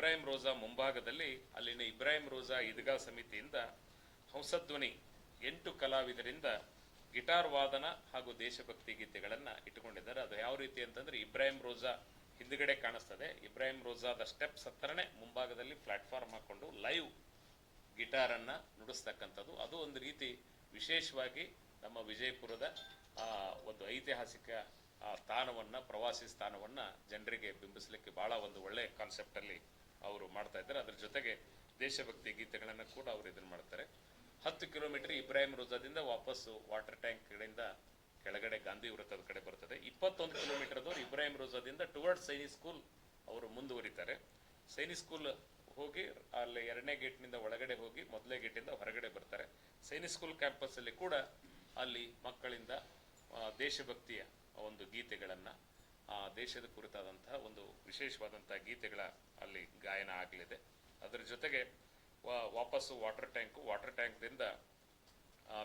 ಇಬ್ರಾಹಿಂ ರೋಜಾ ಮುಂಭಾಗದಲ್ಲಿ ಅಲ್ಲಿನ ಇಬ್ರಾಹಿಂ ರೋಜಾ ಈದ್ಗಾ ಸಮಿತಿಯಿಂದ ಹಂಸಧ್ವನಿ ಎಂಟು ಕಲಾವಿದರಿಂದ ಗಿಟಾರ್ ವಾದನ ಹಾಗೂ ದೇಶಭಕ್ತಿ ಗೀತೆಗಳನ್ನು ಇಟ್ಟುಕೊಂಡಿದ್ದಾರೆ. ಅದು ಯಾವ ರೀತಿ ಅಂತಂದ್ರೆ ಇಬ್ರಾಹಿಂ ರೋಜಾ ಹಿಂದ್ಗಡೆ ಕಾಣಿಸ್ತದೆ. ಇಬ್ರಾಹಿಂ ರೋಜಾದ ಸ್ಟೆಪ್ಸ್ ಹತ್ರನೇ ಮುಂಭಾಗದಲ್ಲಿ ಪ್ಲಾಟ್ಫಾರ್ಮ್ ಹಾಕೊಂಡು ಲೈವ್ ಗಿಟಾರನ್ನು ನುಡಿಸ್ತಕ್ಕಂಥದ್ದು. ಅದು ಒಂದು ರೀತಿ ವಿಶೇಷವಾಗಿ ನಮ್ಮ ವಿಜಯಪುರದ ಒಂದು ಐತಿಹಾಸಿಕ ಆ, ಸ್ಥಾನವನ್ನು ಪ್ರವಾಸಿ ಸ್ಥಾನವನ್ನು ಜನರಿಗೆ ಬಿಂಬಿಸಲಿಕ್ಕೆ ಬಹಳ ಒಂದು ಒಳ್ಳೆಯ ಕಾನ್ಸೆಪ್ಟ್ ಅಲ್ಲಿ ಅವರು ಮಾಡ್ತಾ ಇದ್ದಾರೆ. ಅದ್ರ ಜೊತೆಗೆ ದೇಶಭಕ್ತಿ ಗೀತೆಗಳನ್ನು ಕೂಡ ಅವರು ಇದನ್ನು ಮಾಡ್ತಾರೆ. ಹತ್ತು ಕಿಲೋಮೀಟರ್ ಇಬ್ರಾಹಿಂ ರೋಜಾದಿಂದ ವಾಪಸ್ಸು ವಾಟರ್ ಟ್ಯಾಂಕ್ ಕಡೆಯಿಂದ ಕೆಳಗಡೆ ಗಾಂಧಿ ವೃತ್ತದ ಕಡೆ ಬರ್ತದೆ. ಇಪ್ಪತ್ತೊಂದು ಕಿಲೋಮೀಟರ್ದವ್ರು ಇಬ್ರಾಹಿಂ ರೋಜಾದಿಂದ ಟುವರ್ಡ್ಸ್ ಸೈನಿ ಸ್ಕೂಲ್ ಅವರು ಮುಂದುವರಿತಾರೆ. ಸೈನಿ ಸ್ಕೂಲ್ ಹೋಗಿ ಅಲ್ಲಿ ಎರಡನೇ ಗೇಟ್ನಿಂದ ಒಳಗಡೆ ಹೋಗಿ ಮೊದಲೇ ಗೇಟಿಂದ ಹೊರಗಡೆ ಬರ್ತಾರೆ. ಸೈನಿ ಸ್ಕೂಲ್ ಕ್ಯಾಂಪಸ್ ಅಲ್ಲಿ ಕೂಡ ಅಲ್ಲಿ ಮಕ್ಕಳಿಂದ ದೇಶಭಕ್ತಿಯ ಒಂದು ಗೀತೆಗಳನ್ನ ಆ ದೇಶದ ಕುರಿತಾದಂತಹ ಒಂದು ವಿಶೇಷವಾದಂತಹ ಗೀತೆಗಳ ಅಲ್ಲಿ ಗಾಯನ ಆಗಲಿದೆ. ಅದರ ಜೊತೆಗೆ ವಾಪಸ್ಸು ವಾಟರ್ ಟ್ಯಾಂಕ್, ವಾಟರ್ ಟ್ಯಾಂಕ್ದಿಂದ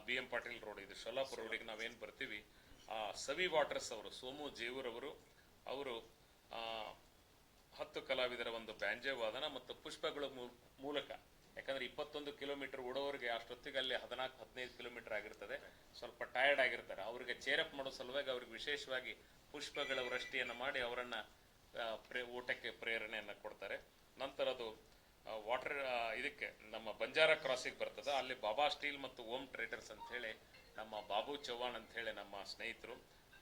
ಬಿ ಎಂ ಪಾಟೀಲ್ ರೋಡ್, ಇದು ಶೋಲಾಪುರ ರೋಡಿಗೆ ನಾವೇನು ಬರ್ತೀವಿ, ಆ, ಸವಿ ವಾಟರ್ಸ್ ಅವರು, ಸೋಮು ಜೇವೂರವರು ಅವರು ಹತ್ತು ಕಲಾವಿದರ ಒಂದು ಬ್ಯಾಂಜೆ ವಾದನ ಮತ್ತು ಪುಷ್ಪಗಳ ಮೂಲಕ ಯಾಕಂದ್ರೆ ಇಪ್ಪತ್ತೊಂದು ಕಿಲೋಮೀಟರ್ ಓಡೋರಿಗೆ ಅಷ್ಟೊತ್ತಿಗೆ ಅಲ್ಲಿ ಹದಿನಾಲ್ಕು, ಹದಿನೈದು ಕಿಲೋಮೀಟರ್ ಆಗಿರ್ತದೆ. ಸ್ವಲ್ಪ ಟಯರ್ಡ್ ಆಗಿರ್ತಾರೆ. ಅವರಿಗೆ ಚೇರಪ್ ಮಾಡೋ ಸಲುವಾಗಿ ಅವ್ರಿಗೆ ವಿಶೇಷವಾಗಿ ಪುಷ್ಪಗಳ ವೃಷ್ಟಿಯನ್ನು ಮಾಡಿ ಅವರನ್ನು ಪ್ರೇ, ಊಟಕ್ಕೆ ಪ್ರೇರಣೆಯನ್ನು ಕೊಡ್ತಾರೆ. ನಂತರ ಅದು ವಾಟರ್ ಇದಕ್ಕೆ ನಮ್ಮ ಬಂಜಾರ ಕ್ರಾಸಿಗೆ ಬರ್ತದೆ. ಅಲ್ಲಿ ಬಾಬಾ ಸ್ಟೀಲ್ ಮತ್ತು ಓಮ್ ಟ್ರೇಡರ್ಸ್ ಅಂತ ಹೇಳಿ ನಮ್ಮ ಬಾಬು ಚೌಹಾಣ್ ಅಂತ ಹೇಳಿ ನಮ್ಮ ಸ್ನೇಹಿತರು.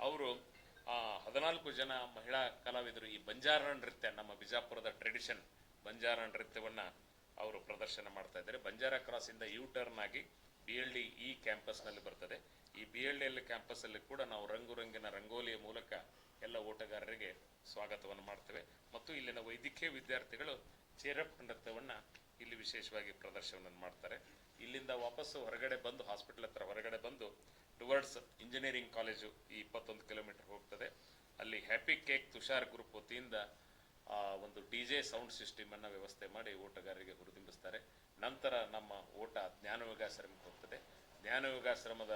ಅವರು ಹದಿನಾಲ್ಕು ಜನ ಮಹಿಳಾ ಕಲಾವಿದರು ಈ ಬಂಜಾರ ನೃತ್ಯ, ನಮ್ಮ ಬಿಜಾಪುರದ ಟ್ರೆಡಿಷನ್ ಬಂಜಾರ ನೃತ್ಯವನ್ನ ಪ್ರದರ್ಶನ ಮಾಡ್ತಾ ಇದ್ದಾರೆ. ಬಂಜಾರ ಕ್ರಾಸ್ ಇಂದ ಯೂ ಟರ್ನ್ ಆಗಿ ಬಿ ಎಲ್ ಡಿ ಇ ಕ್ಯಾಂಪಸ್ನಲ್ಲಿ ಬರ್ತದೆ. ಈ ಬಿ ಎಲ್ ಡಿ ಕ್ಯಾಂಪಸ್ ಅಲ್ಲಿ ಕೂಡ ನಾವು ರಂಗು ರಂಗಿನ ರಂಗೋಲಿಯ ಮೂಲಕ ಎಲ್ಲ ಓಟಗಾರರಿಗೆ ಸ್ವಾಗತವನ್ನು ಮಾಡ್ತೇವೆ. ಮತ್ತು ಇಲ್ಲಿನ ವೈದ್ಯಕೀಯ ವಿದ್ಯಾರ್ಥಿಗಳು ಚೇರಪ್ ನೃತ್ಯವನ್ನ ಇಲ್ಲಿ ವಿಶೇಷವಾಗಿ ಪ್ರದರ್ಶನವನ್ನು ಮಾಡ್ತಾರೆ. ಇಲ್ಲಿಂದ ವಾಪಸ್ಸು ಹೊರಗಡೆ ಬಂದು ಹಾಸ್ಪಿಟಲ್ ಹತ್ರ ಹೊರಗಡೆ ಬಂದು ಟುವರ್ಡ್ಸ್ ಇಂಜಿನಿಯರಿಂಗ್ ಕಾಲೇಜು ಈ ಇಪ್ಪತ್ತೊಂದು ಕಿಲೋಮೀಟರ್ ಹೋಗ್ತದೆ. ಅಲ್ಲಿ ಹ್ಯಾಪಿ ಕೇಕ್ ತುಷಾರ್ ಗ್ರೂಪ್ ವತಿಯಿಂದ ಒಂದು ಡಿ ಜೆ ಸೌಂಡ್ ಸಿಸ್ಟಮ್ ಅನ್ನ ವ್ಯವಸ್ಥೆ ಮಾಡಿ ಓಟಗಾರರಿಗೆ ಹುರಿದುಂಬಿಸ್ತಾರೆ ನಂತರ ನಮ್ಮ ಓಟ ಜ್ಞಾನಯೋಗಾಶ್ರಮಕ್ಕೆ ಹೋಗ್ತದೆ. ಜ್ಞಾನಯೋಗಾಶ್ರಮದ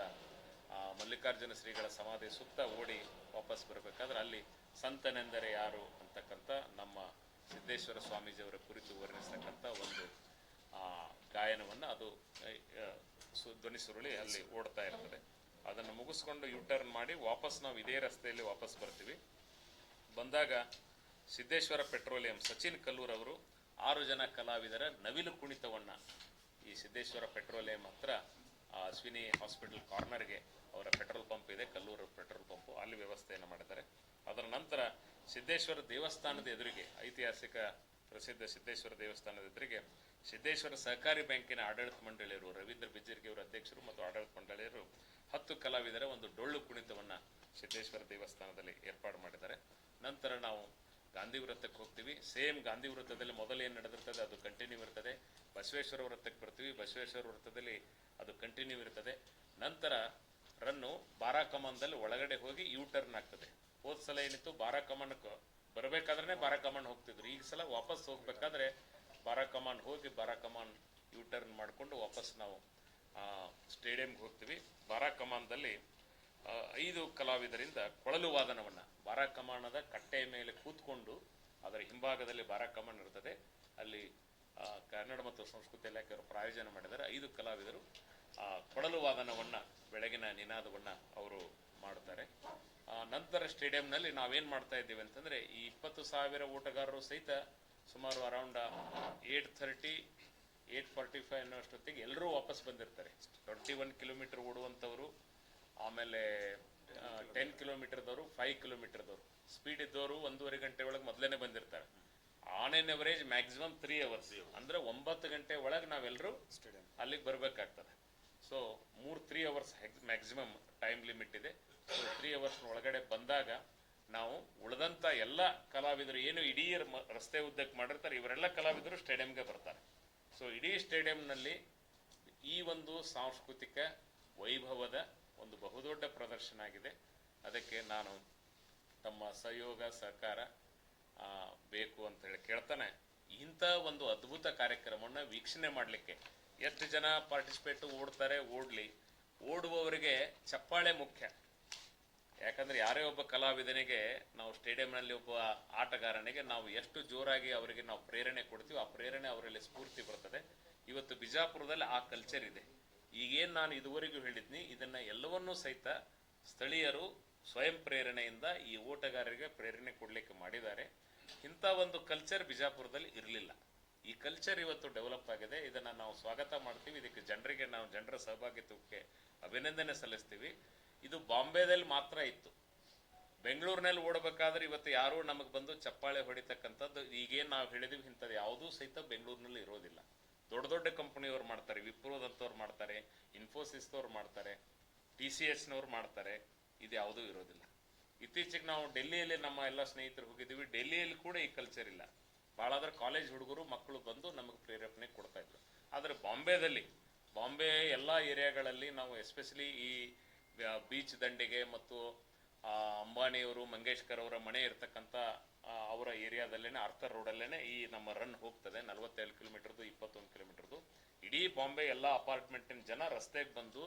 ಆ, ಮಲ್ಲಿಕಾರ್ಜುನ ಶ್ರೀಗಳ ಸಮಾಧಿ ಸುತ್ತ ಓಡಿ ವಾಪಸ್ ಬರಬೇಕಾದ್ರೆ ಅಲ್ಲಿ ಸಂತನೆಂದರೆ ಯಾರು ಅಂತಕ್ಕಂಥ ನಮ್ಮ ಸಿದ್ದೇಶ್ವರ ಸ್ವಾಮೀಜಿಯವರ ಕುರಿತು ವರ್ಣಿಸ್ತಕ್ಕಂಥ ಒಂದು ಆ, ಗಾಯನವನ್ನ ಅದು ಆ, ಆ, ಧ್ವನಿ ಸುರುಳಿ ಅಲ್ಲಿ ಓಡ್ತಾ ಇರ್ತದೆ. ಅದನ್ನು ಮುಗಿಸ್ಕೊಂಡು ಯು ಟರ್ನ್ ಮಾಡಿ ವಾಪಸ್ ನಾವು ಇದೇ ರಸ್ತೆಯಲ್ಲಿ ವಾಪಸ್ ಬರ್ತೀವಿ. ಬಂದಾಗ ಸಿದ್ದೇಶ್ವರ ಪೆಟ್ರೋಲಿಯಂ ಸಚಿನ್ ಕಲ್ಲೂರ್ ಅವರು ಆರು ಜನ ಕಲಾವಿದರ ನವಿಲು ಕುಣಿತವನ್ನು ಈ ಸಿದ್ದೇಶ್ವರ ಪೆಟ್ರೋಲಿಯಂ ಹತ್ರ, ಆ ಅಶ್ವಿನಿ ಹಾಸ್ಪಿಟಲ್ ಕಾರ್ನರ್ಗೆ ಅವರ ಪೆಟ್ರೋಲ್ ಪಂಪ್ ಇದೆ, ಕಲ್ಲೂರು ಪೆಟ್ರೋಲ್ ಪಂಪ್. ಅಲ್ಲಿ ವ್ಯವಸ್ಥೆಯನ್ನು ಮಾಡಿದ್ದಾರೆ. ಅದರ ನಂತರ ಸಿದ್ದೇಶ್ವರ ದೇವಸ್ಥಾನದ ಎದುರಿಗೆ, ಐತಿಹಾಸಿಕ ಪ್ರಸಿದ್ಧ ಸಿದ್ದೇಶ್ವರ ದೇವಸ್ಥಾನದ ಎದುರಿಗೆ ಸಿದ್ದೇಶ್ವರ ಸಹಕಾರಿ ಬ್ಯಾಂಕಿನ ಆಡಳಿತ ಮಂಡಳಿಯರು ರವೀಂದ್ರ ಬಿಜ್ಜಿರ್ಗಿ ಅವರ ಅಧ್ಯಕ್ಷರು ಮತ್ತು ಆಡಳಿತ ಮಂಡಳಿಯರು ಹತ್ತು ಕಲಾವಿದರ ಒಂದು ಡೊಳ್ಳು ಕುಣಿತವನ್ನು ಸಿದ್ದೇಶ್ವರ ದೇವಸ್ಥಾನದಲ್ಲಿ ಏರ್ಪಾಡು ಮಾಡಿದ್ದಾರೆ. ನಂತರ ನಾವು ಗಾಂಧಿ ವೃತ್ತಕ್ಕೆ ಹೋಗ್ತೀವಿ. ಸೇಮ್ ಗಾಂಧಿ ವೃತ್ತದಲ್ಲಿ ಮೊದಲು ಏನು ನಡೆದಿರ್ತದೆ ಅದು ಕಂಟಿನ್ಯೂ ಇರ್ತದೆ. ಬಸವೇಶ್ವರ ವೃತ್ತಕ್ಕೆ ಬರ್ತೀವಿ. ಬಸವೇಶ್ವರ ವೃತ್ತದಲ್ಲಿ ಅದು ಕಂಟಿನ್ಯೂ ಇರ್ತದೆ. ನಂತರ ರನ್ನು ಬಾರಾ ಬಾರಾಕಮಾನ್ದಲ್ಲಿ ಒಳಗಡೆ ಹೋಗಿ ಯೂ ಟರ್ನ್ ಆಗ್ತದೆ. ಹೋದ ಸಲ ಏನಿತ್ತು? ಬಾರಾ ಬಾರಾಕಮಾನ್ಕ್ಕೆ ಬರಬೇಕಾದ್ರೆ ಬಾರಾಕಮಾನ್ ಹೋಗ್ತಿದ್ರು. ಈಗ ಸಲ ವಾಪಸ್ ಹೋಗ್ಬೇಕಾದ್ರೆ ಬಾರಾಕಮಾನ್ ಹೋಗಿ ಬಾರಾ ಕಮಾಂಡ್ ಯೂ ಟರ್ನ್ ಮಾಡಿಕೊಂಡು ವಾಪಸ್ ನಾವು ಸ್ಟೇಡಿಯಂಗೆ ಹೋಗ್ತೀವಿ. ಬಾರಾಕಮಾನ್ದಲ್ಲಿ ಆ, ಐದು ಕಲಾವಿದರಿಂದ ಕೊಳಲು ವಾದನವನ್ನ ಬಾರಾಕಮಾನದ ಕಟ್ಟೆಯ ಮೇಲೆ ಕೂತ್ಕೊಂಡು ಅದರ ಹಿಂಭಾಗದಲ್ಲಿ ಬಾರಾಕಮಾನ್ ಇರ್ತದೆ ಅಲ್ಲಿ ಕನ್ನಡ ಮತ್ತು ಸಂಸ್ಕೃತಿ ಇಲಾಖೆಯವರು ಪ್ರಾಯೋಜನ ಮಾಡಿದರೆ ಐದು ಕಲಾವಿದರು ಆ, ಕೊಳಲು ವಾದನವನ್ನ ಬೆಳಗಿನ ನಿನಾದವನ್ನ ಅವರು ಮಾಡ್ತಾರೆ ನಂತರ ಸ್ಟೇಡಿಯಂನಲ್ಲಿ ನಾವೇನ್ ಮಾಡ್ತಾ ಇದ್ದೀವಿ ಅಂತಂದ್ರೆ ಈ ಇಪ್ಪತ್ತು ಸಾವಿರ ಓಟಗಾರರು ಸಹಿತ ಸುಮಾರು around eight thirty eight forty five ಅನ್ನೋಷ್ಟೊತ್ತಿಗೆ ಎಲ್ಲರೂ ವಾಪಸ್ ಬಂದಿರ್ತಾರೆ. ಟ್ವೆಂಟಿ ಒನ್ ಕಿಲೋಮೀಟರ್ ಓಡುವಂಥವ್ರು ಆಮೇಲೆ ಟೆನ್ ಕಿಲೋಮೀಟರ್ದವರು ಫೈವ್ ಕಿಲೋಮೀಟರ್ದವರು ಸ್ಪೀಡ್ ಇದ್ದವರು ಒಂದೂವರೆ ಗಂಟೆ ಒಳಗೆ ಮೊದಲೇ ಬಂದಿರ್ತಾರೆ. On an average maximum three hours ಅಂದ್ರೆ ಒಂಬತ್ತು ಗಂಟೆ ಒಳಗೆ ನಾವೆಲ್ಲರೂ ಅಲ್ಲಿಗೆ ಬರಬೇಕಾಗ್ತದೆ. ಸೊ ಮೂರು three hours maximum time limit ಇದೆ. ಸೊ ತ್ರೀ ಅವರ್ಸ್ ಒಳಗಡೆ ಬಂದಾಗ ನಾವು ಉಳಿದಂಥ ಎಲ್ಲ ಕಲಾವಿದರು ಏನು ಇಡೀ ರಸ್ತೆ ಉದ್ದಕ್ಕೆ ಮಾಡಿರ್ತಾರೆ ಇವರೆಲ್ಲ ಕಲಾವಿದರು ಸ್ಟೇಡಿಯಂಗೆ ಬರ್ತಾರೆ. ಸೊ ಇಡೀ ಸ್ಟೇಡಿಯಂನಲ್ಲಿ ಈ ಒಂದು ಸಾಂಸ್ಕೃತಿಕ ವೈಭವದ ಒಂದು ಬಹುದೊಡ್ಡ ಪ್ರದರ್ಶನ ಆಗಿದೆ. ಅದಕ್ಕೆ ನಾನು ತಮ್ಮ ಸಹಯೋಗ, ಸಹಕಾರ ಬೇಕು ಅಂತ ಹೇಳಿ ಕೇಳ್ತಾನೆ. ಇಂಥ ಒಂದು ಅದ್ಭುತ ಕಾರ್ಯಕ್ರಮವನ್ನು ವೀಕ್ಷಣೆ ಮಾಡಲಿಕ್ಕೆ ಎಷ್ಟು ಜನ ಪಾರ್ಟಿಸಿಪೇಟ್ ಓಡ್ತಾರೆ ಓಡಲಿ. ಓಡುವವರಿಗೆ ಚಪ್ಪಾಳೆ ಮುಖ್ಯ. ಯಾಕಂದ್ರೆ ಯಾರೇ ಒಬ್ಬ ಕಲಾವಿದನಿಗೆ, ನಾವು ಸ್ಟೇಡಿಯಂನಲ್ಲಿ ಒಬ್ಬ ಆಟಗಾರನಿಗೆ ನಾವು ಎಷ್ಟು ಜೋರಾಗಿ ಅವರಿಗೆ ನಾವು ಪ್ರೇರಣೆ ಕೊಡ್ತೀವಿ ಆ ಪ್ರೇರಣೆ ಅವರಲ್ಲಿ ಸ್ಫೂರ್ತಿ ಬರ್ತದೆ. ಇವತ್ತು ಬಿಜಾಪುರದಲ್ಲಿ ಆ ಕಲ್ಚರ್ ಇದೆ. ಈಗೇನು ನಾನು ಇದುವರೆಗೂ ಹೇಳಿದ್ನಿ, ಇದನ್ನ ಎಲ್ಲವನ್ನೂ ಸಹಿತ ಸ್ಥಳೀಯರು ಸ್ವಯಂ ಪ್ರೇರಣೆಯಿಂದ ಈ ಓಟಗಾರರಿಗೆ ಪ್ರೇರಣೆ ಕೊಡಲಿಕ್ಕೆ ಮಾಡಿದ್ದಾರೆ. ಇಂಥ ಒಂದು ಕಲ್ಚರ್ ಬಿಜಾಪುರದಲ್ಲಿ ಇರಲಿಲ್ಲ. ಈ ಕಲ್ಚರ್ ಇವತ್ತು ಡೆವಲಪ್ ಆಗಿದೆ. ಇದನ್ನ ನಾವು ಸ್ವಾಗತ ಮಾಡ್ತೀವಿ. ಇದಕ್ಕೆ ಜನರಿಗೆ ನಾವು, ಜನರ ಸಹಭಾಗಿತ್ವಕ್ಕೆ ಅಭಿನಂದನೆ ಸಲ್ಲಿಸ್ತೀವಿ. ಇದು ಬಾಂಬೆದಲ್ಲಿ ಮಾತ್ರ ಇತ್ತು. ಬೆಂಗಳೂರಿನಲ್ಲಿ ಓಡಬೇಕಾದ್ರೆ ಇವತ್ತು ಯಾರೂ ನಮಗೆ ಬಂದು ಚಪ್ಪಾಳೆ ಹೊಡಿತಕ್ಕಂಥದ್ದು, ಈಗೇನು ನಾವು ಹೇಳಿದೀವಿ, ಇಂಥದ್ದು ಯಾವುದೂ ಸಹಿತ ಬೆಂಗಳೂರಿನಲ್ಲಿ ಇರೋದಿಲ್ಲ. ದೊಡ್ಡ ದೊಡ್ಡ ಕಂಪ್ನಿಯವ್ರು ಮಾಡ್ತಾರೆ ವಿಪ್ರೋದಂಥವ್ರು ಮಾಡ್ತಾರೆ ಇನ್ಫೋಸಿಸ್ದವ್ರು ಮಾಡ್ತಾರೆ, ಟಿ ಸಿ ಎಸ್ನವ್ರು ಮಾಡ್ತಾರೆ, ಇದು ಯಾವುದೂ ಇರೋದಿಲ್ಲ. ಇತ್ತೀಚೆಗೆ ನಾವು ಡೆಲ್ಲಿಯಲ್ಲಿ ನಮ್ಮ ಎಲ್ಲ ಸ್ನೇಹಿತರು ಹೋಗಿದ್ದೀವಿ. ಡೆಲ್ಲಿಯಲ್ಲಿ ಕೂಡ ಈ ಕಲ್ಚರ್ ಇಲ್ಲ. ಭಾಳ ಆದರೆ ಕಾಲೇಜ್ ಹುಡುಗರು, ಮಕ್ಕಳು ಬಂದು ನಮಗೆ ಪ್ರೇರೇಪಣೆ ಕೊಡ್ತಾ ಇದ್ರು. ಆದರೆ ಬಾಂಬೆದಲ್ಲಿ, ಬಾಂಬೆ ಎಲ್ಲ ಏರಿಯಾಗಳಲ್ಲಿ ನಾವು ಎಸ್ಪೆಷಲಿ ಈ ಬೀಚ್ ದಂಡೆಗೆ ಮತ್ತು ಅಂಬಾನಿಯವರು, ಮಂಗೇಶ್ಕರ್ ಅವರ ಮನೆ ಇರ್ತಕ್ಕಂಥ ಅವರ ಏರಿಯಾದಲ್ಲೇ ಆರ್ಥರ್ ರೋಡಲ್ಲೇ ಈ ನಮ್ಮ ರನ್ ಹೋಗ್ತದೆ, ನಲವತ್ತೇಳು ಕಿಲೋಮೀಟರ್ದು ಇಪ್ಪತ್ತೊಂದು ಕಿಲೋಮೀಟರ್ದು. ಇಡೀ ಬಾಂಬೆ ಎಲ್ಲ ಅಪಾರ್ಟ್ಮೆಂಟಿನ ಜನ ರಸ್ತೆಗೆ ಬಂದು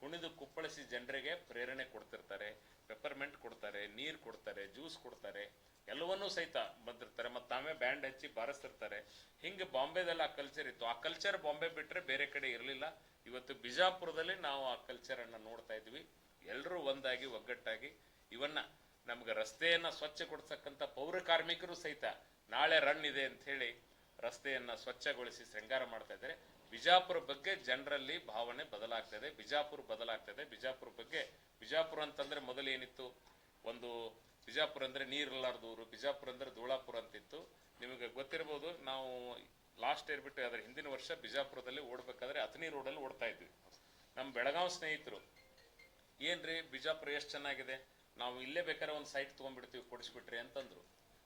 ಕುಣಿದು ಕುಪ್ಪಳಿಸಿ ಜನರಿಗೆ ಪ್ರೇರಣೆ ಕೊಡ್ತಿರ್ತಾರೆ ಪೆಪ್ಪರ್ಮೆಂಟ್ ಕೊಡ್ತಾರೆ, ನೀರು ಕೊಡ್ತಾರೆ ಜ್ಯೂಸ್ ಕೊಡ್ತಾರೆ, ಎಲ್ಲವನ್ನೂ ಸಹಿತ ಬಂದಿರ್ತಾರೆ. ಮತ್ತು ತಾವೇ ಬ್ಯಾಂಡ್ ಹಚ್ಚಿ ಬಾರಿಸ್ತಿರ್ತಾರೆ. ಹಿಂಗೆ ಬಾಂಬೆದಲ್ಲಿ ಆ ಕಲ್ಚರ್ ಇತ್ತು. ಆ ಕಲ್ಚರ್ ಬಾಂಬೆ ಬಿಟ್ಟರೆ ಬೇರೆ ಕಡೆ ಇರಲಿಲ್ಲ. ಇವತ್ತು ಬಿಜಾಪುರದಲ್ಲಿ ನಾವು ಆ ಕಲ್ಚರನ್ನು ನೋಡ್ತಾ ಇದ್ವಿ. ಎಲ್ಲರೂ ಒಂದಾಗಿ, ಒಗ್ಗಟ್ಟಾಗಿ. ಇವನ್ನ ನಮ್ಗೆ ರಸ್ತೆಯನ್ನ ಸ್ವಚ್ಛಗೊಳಿಸಕ್ಕಂಥ ಪೌರ ಕಾರ್ಮಿಕರು ಸಹಿತ ನಾಳೆ ರನ್ ಇದೆ ಅಂತ ಹೇಳಿ ರಸ್ತೆಯನ್ನ ಸ್ವಚ್ಛಗೊಳಿಸಿ ಶೃಂಗಾರ ಮಾಡ್ತಾ ಇದ್ದಾರೆ. ಬಿಜಾಪುರ ಬಗ್ಗೆ ಜನರಲ್ಲಿ ಭಾವನೆ ಬದಲಾಗ್ತದೆ ಬಿಜಾಪುರ ಬದಲಾಗ್ತದೆ ಬಿಜಾಪುರ ಬಗ್ಗೆ, ಬಿಜಾಪುರ ಅಂತಂದ್ರೆ ಮೊದಲು ಏನಿತ್ತು? ಒಂದು ಬಿಜಾಪುರ ಅಂದ್ರೆ ನೀರಿಲ್ಲಾರ್ದ ಊರು, ಬಿಜಾಪುರ ಅಂದ್ರೆ ಧೂಳಾಪುರ ಅಂತಿತ್ತು. ನಿಮಗೆ ಗೊತ್ತಿರ್ಬೋದು, ನಾವು ಲಾಸ್ಟ್ ಇಯರ್ ಬಿಟ್ಟು ಅದರ ಹಿಂದಿನ ವರ್ಷ ಬಿಜಾಪುರದಲ್ಲಿ ಓಡ್ಬೇಕಾದ್ರೆ ಅಥನಿ ರೋಡಲ್ಲಿ ಓಡ್ತಾ ಇದ್ವಿ. ನಮ್ಮ ಬೆಳಗಾವ್ ಸ್ನೇಹಿತರು, ಏನ್ರಿ ಬಿಜಾಪುರ ಎಷ್ಟು ಚೆನ್ನಾಗಿದೆ? ನಾವು ಇಲ್ಲೇ ಬೇಕಾದ್ರೆ ಒಂದು ಸೈಟ್ ತೊಗೊಂಡ್ಬಿಡ್ತೀವಿ, ಕೊಡಿಸ್ಬಿಟ್ರಿ ಅಂತಂದ್ರು.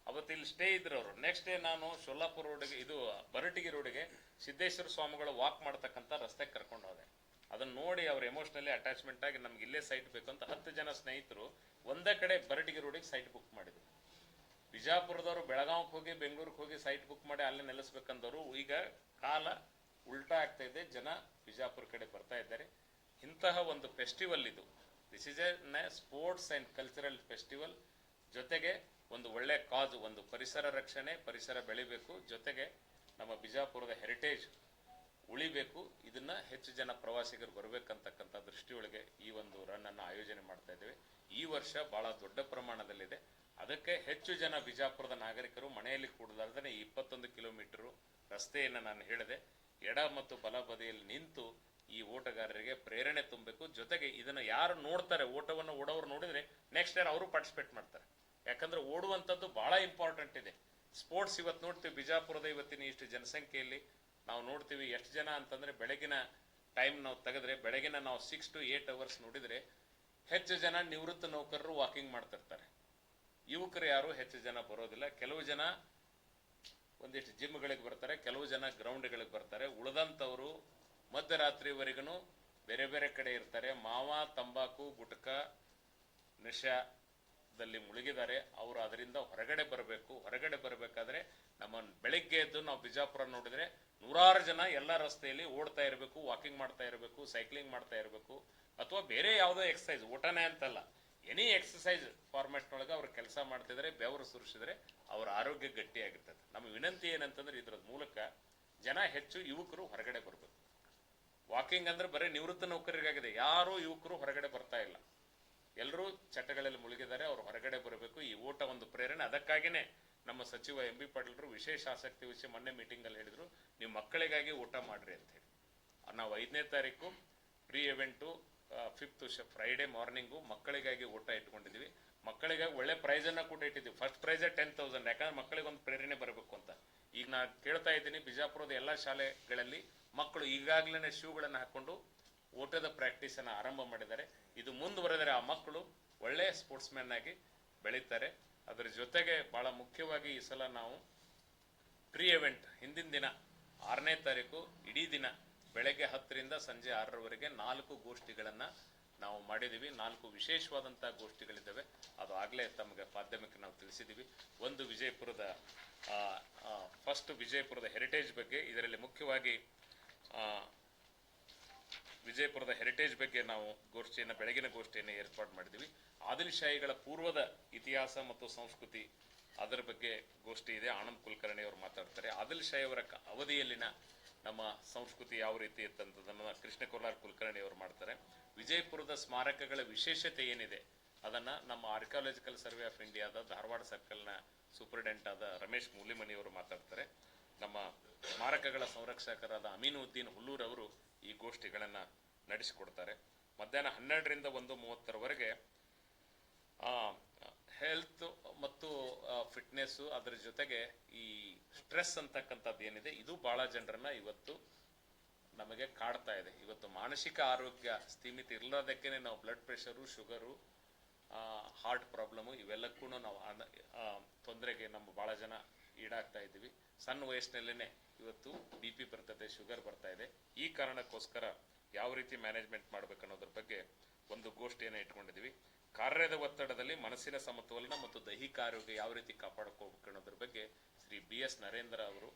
ಅವತ್ತು ಇಲ್ಲಿ ಸ್ಟೇ ಇದ್ರು ಅವರು. ನೆಕ್ಸ್ಟ್ ಡೇ ನಾನು ಶೋಲಾಪುರ ರೋಡಿಗೆ ಇದು ಬರಟಗಿ ರೋಡಿಗೆ ಸಿದ್ದೇಶ್ವರ ಸ್ವಾಮಿಗಳು ವಾಕ್ ಮಾಡ್ತಕ್ಕಂಥ ರಸ್ತೆಗೆ ಕರ್ಕೊಂಡು ಹೋದೆ. ಅದನ್ನು ನೋಡಿ ಅವ್ರ ಎಮೋಷ್ನಲಿ ಅಟ್ಯಾಚ್ಮೆಂಟ್ ಆಗಿ ನಮ್ಗೆ ಇಲ್ಲೇ ಸೈಟ್ ಬೇಕು ಅಂತ ಹತ್ತು ಜನ ಸ್ನೇಹಿತರು ಒಂದೇ ಕಡೆ ಬರಟಿಗಿ ರೋಡಿಗೆ ಸೈಟ್ ಬುಕ್ ಮಾಡಿದ್ರು. ಬಿಜಾಪುರದವರು ಬೆಳಗಾವಿಗೆ ಹೋಗಿ ಬೆಂಗಳೂರಿಗೆ ಹೋಗಿ ಸೈಟ್ ಬುಕ್ ಮಾಡಿ ಅಲ್ಲೇ ನೆಲೆಸ್ಬೇಕಂದವರು ಈಗ ಕಾಲ ಉಲ್ಟಾ ಆಗ್ತಾ ಇದೆ. ಜನ ಬಿಜಾಪುರ ಕಡೆ ಬರ್ತಾ ಇದ್ದಾರೆ. ಇಂತಹ ಒಂದು ಫೆಸ್ಟಿವಲ್ ಇದು. This is a sports and cultural festival ಜೊತೆಗೆ ಒಂದು ಒಳ್ಳೆ ಕಾಜ್, ಒಂದು ಪರಿಸರ ರಕ್ಷಣೆ, ಪರಿಸರ ಬೆಳಿಬೇಕು. ಜೊತೆಗೆ ನಮ್ಮ ಬಿಜಾಪುರದ ಹೆರಿಟೇಜ್ ಉಳಿಬೇಕು. ಇದನ್ನ ಹೆಚ್ಚು ಜನ ಪ್ರವಾಸಿಗರು ಬರಬೇಕಂತಕ್ಕಂಥ ದೃಷ್ಟಿಯೊಳಗೆ ಈ ಒಂದು ರನ್ನನ್ನು ಆಯೋಜನೆ ಮಾಡ್ತಾ ಇದ್ದೇವೆ. ಈ ವರ್ಷ ಬಹಳ ದೊಡ್ಡ ಪ್ರಮಾಣದಲ್ಲಿದೆ. ಅದಕ್ಕೆ ಹೆಚ್ಚು ಜನ ಬಿಜಾಪುರದ ನಾಗರಿಕರು ಮನೆಯಲ್ಲಿ ಕೂಡಲಾರ್ದೇ ಇಪ್ಪತ್ತೊಂದು ಕಿಲೋಮೀಟರ್ ರಸ್ತೆಯನ್ನು ನಾನು ಹೇಳಿದೆ. ಎಡ ಮತ್ತು ಬಲ ಬದಿಯಲ್ಲಿ ನಿಂತು ಈ ಓಟಗಾರರಿಗೆ ಪ್ರೇರಣೆ ತುಂಬಬೇಕು. ಜೊತೆಗೆ ಇದನ್ನ ಯಾರು ನೋಡ್ತಾರೆ, ಓಟವನ್ನು ಓಡೋರು ನೋಡಿದ್ರೆ ನೆಕ್ಸ್ಟ್ ಇಯರ್ ಅವರು ಪಾರ್ಟಿಸಿಪೇಟ್ ಮಾಡ್ತಾರೆ. ಯಾಕಂದ್ರೆ ಓಡುವಂಥದ್ದು ಬಹಳ ಇಂಪಾರ್ಟೆಂಟ್ ಇದೆ. ಸ್ಪೋರ್ಟ್ಸ್ ಇವತ್ತು ನೋಡ್ತೀವಿ, ಬಿಜಾಪುರದ ಇವತ್ತಿನ ಇಷ್ಟು ಜನಸಂಖ್ಯೆಯಲ್ಲಿ ನಾವು ನೋಡ್ತೀವಿ ಎಷ್ಟು ಜನ ಅಂತಂದ್ರೆ ಬೆಳಗಿನ ಟೈಮ್ ನಾವು ತೆಗೆದ್ರೆ, ಬೆಳಗಿನ ನಾವು ಸಿಕ್ಸ್ ಟು ಏಟ್ ಅವರ್ಸ್ ನೋಡಿದ್ರೆ ಹೆಚ್ಚು ಜನ ನಿವೃತ್ತ ನೌಕರರು ವಾಕಿಂಗ್ ಮಾಡ್ತಿರ್ತಾರೆ. ಯುವಕರು ಯಾರು ಹೆಚ್ಚು ಜನ ಬರೋದಿಲ್ಲ. ಕೆಲವು ಜನ ಒಂದಿಷ್ಟು ಜಿಮ್ಗಳಿಗೆ ಬರ್ತಾರೆ, ಕೆಲವು ಜನ ಗ್ರೌಂಡ್ಗಳಿಗೆ ಬರ್ತಾರೆ. ಉಳಿದಂಥವರು ಮಧ್ಯರಾತ್ರಿವರೆಗೂ ಬೇರೆ ಬೇರೆ ಕಡೆ ಇರ್ತಾರೆ. ಮಾವ, ತಂಬಾಕು, ಗುಟ್ಕ ನಿಶಾದಲ್ಲಿ ಮುಳುಗಿದ್ದಾರೆ. ಅವರು ಅದರಿಂದ ಹೊರಗಡೆ ಬರಬೇಕು. ಹೊರಗಡೆ ಬರಬೇಕಾದ್ರೆ ನಮ್ಮ ಬೆಳಿಗ್ಗೆ ಎದ್ದು ನಾವು ಬಿಜಾಪುರ ನೋಡಿದ್ರೆ ನೂರಾರು ಜನ ಎಲ್ಲ ರಸ್ತೆಯಲ್ಲಿ ಓಡ್ತಾ ಇರಬೇಕು, ವಾಕಿಂಗ್ ಮಾಡ್ತಾ ಇರಬೇಕು, ಸೈಕ್ಲಿಂಗ್ ಮಾಡ್ತಾ ಇರಬೇಕು. ಅಥವಾ ಬೇರೆ ಯಾವುದೋ ಎಕ್ಸಸೈಸ್ ಊಟನೇ ಅಂತಲ್ಲ. ಎನಿ ಎಕ್ಸಸೈಸ್ ಫಾರ್ಮೆಟ್ನೊಳಗೆ ಅವ್ರು ಕೆಲಸ ಮಾಡ್ತಿದ್ರೆ ಬೆವರು ಸುರಿಸಿದ್ರೆ ಅವರ ಆರೋಗ್ಯ ಗಟ್ಟಿಯಾಗಿರ್ತದೆ. ನಮ್ಮ ವಿನಂತಿ ಏನಂತಂದ್ರೆ ಇದ್ರ ಮೂಲಕ ಜನ ಹೆಚ್ಚು ಯುವಕರು ಹೊರಗಡೆ ಬರಬೇಕು. ವಾಕಿಂಗ್ ಅಂದ್ರೆ ಬರೀ ನಿವೃತ್ತ ನೌಕರರಿಗಾಗಿದೆ. ಯಾರು ಯುವಕರು ಹೊರಗಡೆ ಬರ್ತಾ ಇಲ್ಲ. ಎಲ್ಲರೂ ಚಟಗಳಲ್ಲಿ ಮುಳುಗಿದ್ದಾರೆ, ಅವ್ರು ಹೊರಗಡೆ ಬರಬೇಕು. ಈ ಓಟ ಒಂದು ಪ್ರೇರಣೆ. ಅದಕ್ಕಾಗಿನೇ ನಮ್ಮ ಸಚಿವ ಎಂ ಬಿ ಪಾಟೀಲ್ರು ವಿಶೇಷ ಆಸಕ್ತಿ ವಿಷಯ ಮೊನ್ನೆ ಮೀಟಿಂಗಲ್ಲಿ ಹೇಳಿದ್ರು ನೀವು ಮಕ್ಕಳಿಗಾಗಿ ಊಟ ಮಾಡ್ರಿ ಅಂತ ಹೇಳಿ. ನಾವು ಐದನೇ ತಾರೀಕು pre event fifth Friday morning ಮಕ್ಕಳಿಗಾಗಿ ಊಟ ಇಟ್ಕೊಂಡಿದ್ವಿ ಮಕ್ಕಳಿಗಾಗಿ ಒಳ್ಳೆ ಪ್ರೈಸನ್ನು ಕೂಡ ಇಟ್ಟಿದ್ದೀವಿ. ಫಸ್ಟ್ ಪ್ರೈಸೇ ಟೆನ್ ತೌಸಂಡ್. ಯಾಕಂದ್ರೆ ಮಕ್ಕಳಿಗೆ ಒಂದು ಪ್ರೇರಣೆ ಬರಬೇಕು ಅಂತ. ಈಗ ನಾನು ಕೇಳ್ತಾ ಇದ್ದೀನಿ, ಬಿಜಾಪುರದ ಎಲ್ಲ ಶಾಲೆಗಳಲ್ಲಿ ಮಕ್ಕಳು ಈಗಾಗಲೇ ಶೂಗಳನ್ನು ಹಾಕ್ಕೊಂಡು ಓಟದ ಪ್ರಾಕ್ಟೀಸನ್ನು ಆರಂಭ ಮಾಡಿದ್ದಾರೆ. ಇದು ಮುಂದುವರೆದರೆ ಆ ಮಕ್ಕಳು ಒಳ್ಳೆಯ ಸ್ಪೋರ್ಟ್ಸ್ಮನ್ ಆಗಿ ಬೆಳೀತಾರೆ. ಅದರ ಜೊತೆಗೆ ಬಹಳ ಮುಖ್ಯವಾಗಿ ಈ ಸಲ ನಾವು ಪ್ರೀ ಇವೆಂಟ್ ಹಿಂದಿನ ದಿನ ಆರನೇ ತಾರೀಕು ಇಡೀ ದಿನ ಬೆಳಗ್ಗೆ ಹತ್ತರಿಂದ ಸಂಜೆ ಆರರವರೆಗೆ ನಾಲ್ಕು ಗೋಷ್ಠಿಗಳನ್ನು ನಾವು ಮಾಡಿದ್ದೀವಿ. ನಾಲ್ಕು ವಿಶೇಷವಾದಂಥ ಗೋಷ್ಠಿಗಳಿದ್ದಾವೆ. ಅದು ಆಗಲೇ ತಮಗೆ ಮಾಧ್ಯಮಕ್ಕೆ ನಾವು ತಿಳಿಸಿದ್ದೀವಿ. ಒಂದು ವಿಜಯಪುರದ ಫಸ್ಟ್ ವಿಜಯಪುರದ ಹೆರಿಟೇಜ್ ಬಗ್ಗೆ ಇದರಲ್ಲಿ ಮುಖ್ಯವಾಗಿ ವಿಜಯಪುರದ ಹೆರಿಟೇಜ್ ಬಗ್ಗೆ ನಾವು ಗೋಷ್ಠಿಯನ್ನು, ಬೆಳಗಿನ ಗೋಷ್ಠಿಯನ್ನು ಏರ್ಪಾಡು ಮಾಡಿದ್ದೀವಿ ಆದಿಲ್ ಶಾಹಿಗಳ ಪೂರ್ವದ ಇತಿಹಾಸ ಮತ್ತು ಸಂಸ್ಕೃತಿ, ಅದರ ಬಗ್ಗೆ ಗೋಷ್ಠಿ ಇದೆ. ಆನಂದ್ ಕುಲಕರ್ಣಿ ಅವರು ಮಾತಾಡ್ತಾರೆ. ಆದಿಲ್ ಶಾಹಿ ಅವರ ಕ- ಅವಧಿಯಲ್ಲಿನ ನಮ್ಮ ಸಂಸ್ಕೃತಿ ಯಾವ ರೀತಿ ಇತ್ತಂತದನ್ನ ಕೃಷ್ಣ ಕೋಲಾರ್ ಕುಲಕರ್ಣಿ ಅವರು ಮಾಡ್ತಾರೆ. ವಿಜಯಪುರದ ಸ್ಮಾರಕಗಳ ವಿಶೇಷತೆ ಏನಿದೆ? ಅದನ್ನ ನಮ್ಮ ಆರ್ಕಿಯಾಲಜಿಕಲ್ ಸರ್ವೆ ಆಫ್ ಇಂಡಿಯಾದ ಧಾರವಾಡ ಸರ್ಕಲ್ನ ಸೂಪರಿಂಟೆಂಟ್ ಆದ ರಮೇಶ್ ಮೂಲಿಮನಿ ಅವರು ಮಾತಾಡ್ತಾರೆ. ನಮ್ಮ ಸ್ಮಾರಕಗಳ ಸಂರಕ್ಷಕರಾದ ಅಮೀನುದ್ದೀನ್ ಹುಲ್ಲೂರ್ ಅವರು ಈ ಗೋಷ್ಠಿಗಳನ್ನು ನಡೆಸಿಕೊಡ್ತಾರೆ. ಮಧ್ಯಾಹ್ನ ಹನ್ನೆರಡರಿಂದ ಒಂದು ಮೂವತ್ತರವರೆಗೆ ಹೆಲ್ತ್ ಮತ್ತು ಫಿಟ್ನೆಸ್ಸು ಅದರ ಜೊತೆಗೆ ಈ ಸ್ಟ್ರೆಸ್ ಅಂತಕ್ಕಂಥದ್ದು ಏನಿದೆ, ಇದು ಭಾಳ ಜನರನ್ನ ಇವತ್ತು ನಮಗೆ ಕಾಡ್ತಾ ಇದೆ. ಇವತ್ತು ಮಾನಸಿಕ ಆರೋಗ್ಯ ಸ್ಥಿಮಿತ ಇಲ್ಲದಕ್ಕೆ ನಾವು blood pressure sugar heart problem ಇವೆಲ್ಲಕ್ಕೂ ನಾವು ತೊಂದರೆಗೆ ನಮ್ಮ ಭಾಳ ಜನ ಈಡಾಗ್ತಾ ಇದ್ದೀವಿ. ಸಣ್ಣ ವಯಸ್ಸಿನಲ್ಲೇ ಇವತ್ತು ಬಿ ಪಿ ಬರ್ತದೆ, ಶುಗರ್ ಬರ್ತಾ ಇದೆ. ಈ ಕಾರಣಕ್ಕೋಸ್ಕರ ಯಾವ ರೀತಿ ಮ್ಯಾನೇಜ್ಮೆಂಟ್ ಮಾಡಬೇಕು ಅನ್ನೋದ್ರ ಬಗ್ಗೆ ಒಂದು ಗೋಷ್ಠಿಯನ್ನು ಇಟ್ಕೊಂಡಿದ್ದೀವಿ. ಕಾರ್ಯದ ಒತ್ತಡದಲ್ಲಿ ಮನಸ್ಸಿನ ಸಮತೋಲನ ಮತ್ತು ದೈಹಿಕ ಆರೋಗ್ಯ ಯಾವ ರೀತಿ ಕಾಪಾಡ್ಕೋಬೇಕು ಅನ್ನೋದ್ರ ಬಗ್ಗೆ ಶ್ರೀ ಬಿ ಎಸ್ ನರೇಂದ್ರ ಅವರು,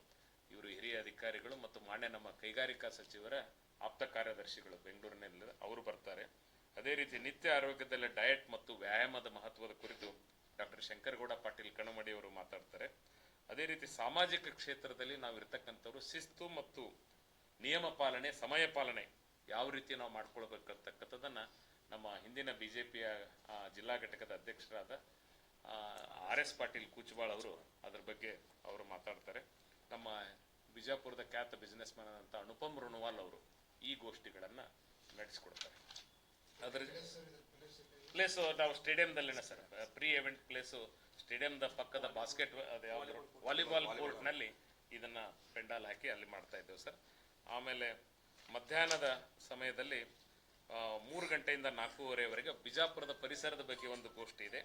ಇವರು ಹಿರಿಯ ಅಧಿಕಾರಿಗಳು ಮತ್ತು ಮಾನ್ಯ ನಮ್ಮ ಕೈಗಾರಿಕಾ ಸಚಿವರ ಆಪ್ತ ಕಾರ್ಯದರ್ಶಿಗಳು ಬೆಂಗಳೂರಿನಲ್ಲಿ ಅವರು ಬರ್ತಾರೆ. ಅದೇ ರೀತಿ ನಿತ್ಯ ಆರೋಗ್ಯದಲ್ಲಿ ಡಯಟ್ ಮತ್ತು ವ್ಯಾಯಾಮದ ಮಹತ್ವದ ಕುರಿತು ಡಾಕ್ಟರ್ ಶಂಕರಗೌಡ ಪಾಟೀಲ್ ಕಣಮಡಿ ಅವರು ಮಾತಾಡ್ತಾರೆ. ಅದೇ ರೀತಿ ಸಾಮಾಜಿಕ ಕ್ಷೇತ್ರದಲ್ಲಿ ನಾವು ಇರ್ತಕ್ಕಂಥವ್ರು ಶಿಸ್ತು ಮತ್ತು ನಿಯಮ ಪಾಲನೆ ಸಮಯ ಪಾಲನೆ ಯಾವ ರೀತಿ ನಾವು ಮಾಡ್ಕೊಳ್ಬೇಕಂತಕ್ಕಂಥದ್ದನ್ನ ನಮ್ಮ ಹಿಂದಿನ ಬಿಜೆಪಿಯ ಜಿಲ್ಲಾ ಘಟಕದ ಅಧ್ಯಕ್ಷರಾದ ಆರ್ ಎಸ್ ಪಾಟೀಲ್ ಕೂಚಬಾಳ್ ಅವರು ಅದ್ರ ಬಗ್ಗೆ ಅವರು ಮಾತಾಡ್ತಾರೆ. ನಮ್ಮ ಬಿಜಾಪುರದ ಖ್ಯಾತ ಬಿಸ್ನೆಸ್ ಮ್ಯಾನ್ ಅಂತ ಅನುಪಮ್ ರುಣವಾಲ್ ಅವರು ಈ ಗೋಷ್ಠಿಗಳನ್ನ ನಡೆಸಿಕೊಡ್ತಾರೆ. ಅದ್ರ ಪ್ಲೇಸ್ ನಾವು ಸ್ಟೇಡಿಯಂದಲ್ಲೇನ ಸರ್ ಪ್ರೀ ಇವೆಂಟ್ ಪ್ಲೇಸು ಸ್ಟೇಡಿಯಂದ ಪಕ್ಕದ ಬಾಸ್ಕೆಟ್ ಅದು ವಾಲಿಬಾಲ್ ಕೋರ್ಟ್ನಲ್ಲಿ ಇದನ್ನ ಪೆಂಡಾಲ್ ಹಾಕಿ ಅಲ್ಲಿ ಮಾಡ್ತಾ ಇದ್ದೇವೆ ಸರ್. ಆಮೇಲೆ ಮಧ್ಯಾಹ್ನದ ಸಮಯದಲ್ಲಿ ಮೂರು ಗಂಟೆಯಿಂದ ನಾಲ್ಕೂವರೆವರೆಗೆ ಬಿಜಾಪುರದ ಪರಿಸರದ ಬಗ್ಗೆ ಒಂದು ಗೋಷ್ಠಿ ಇದೆ.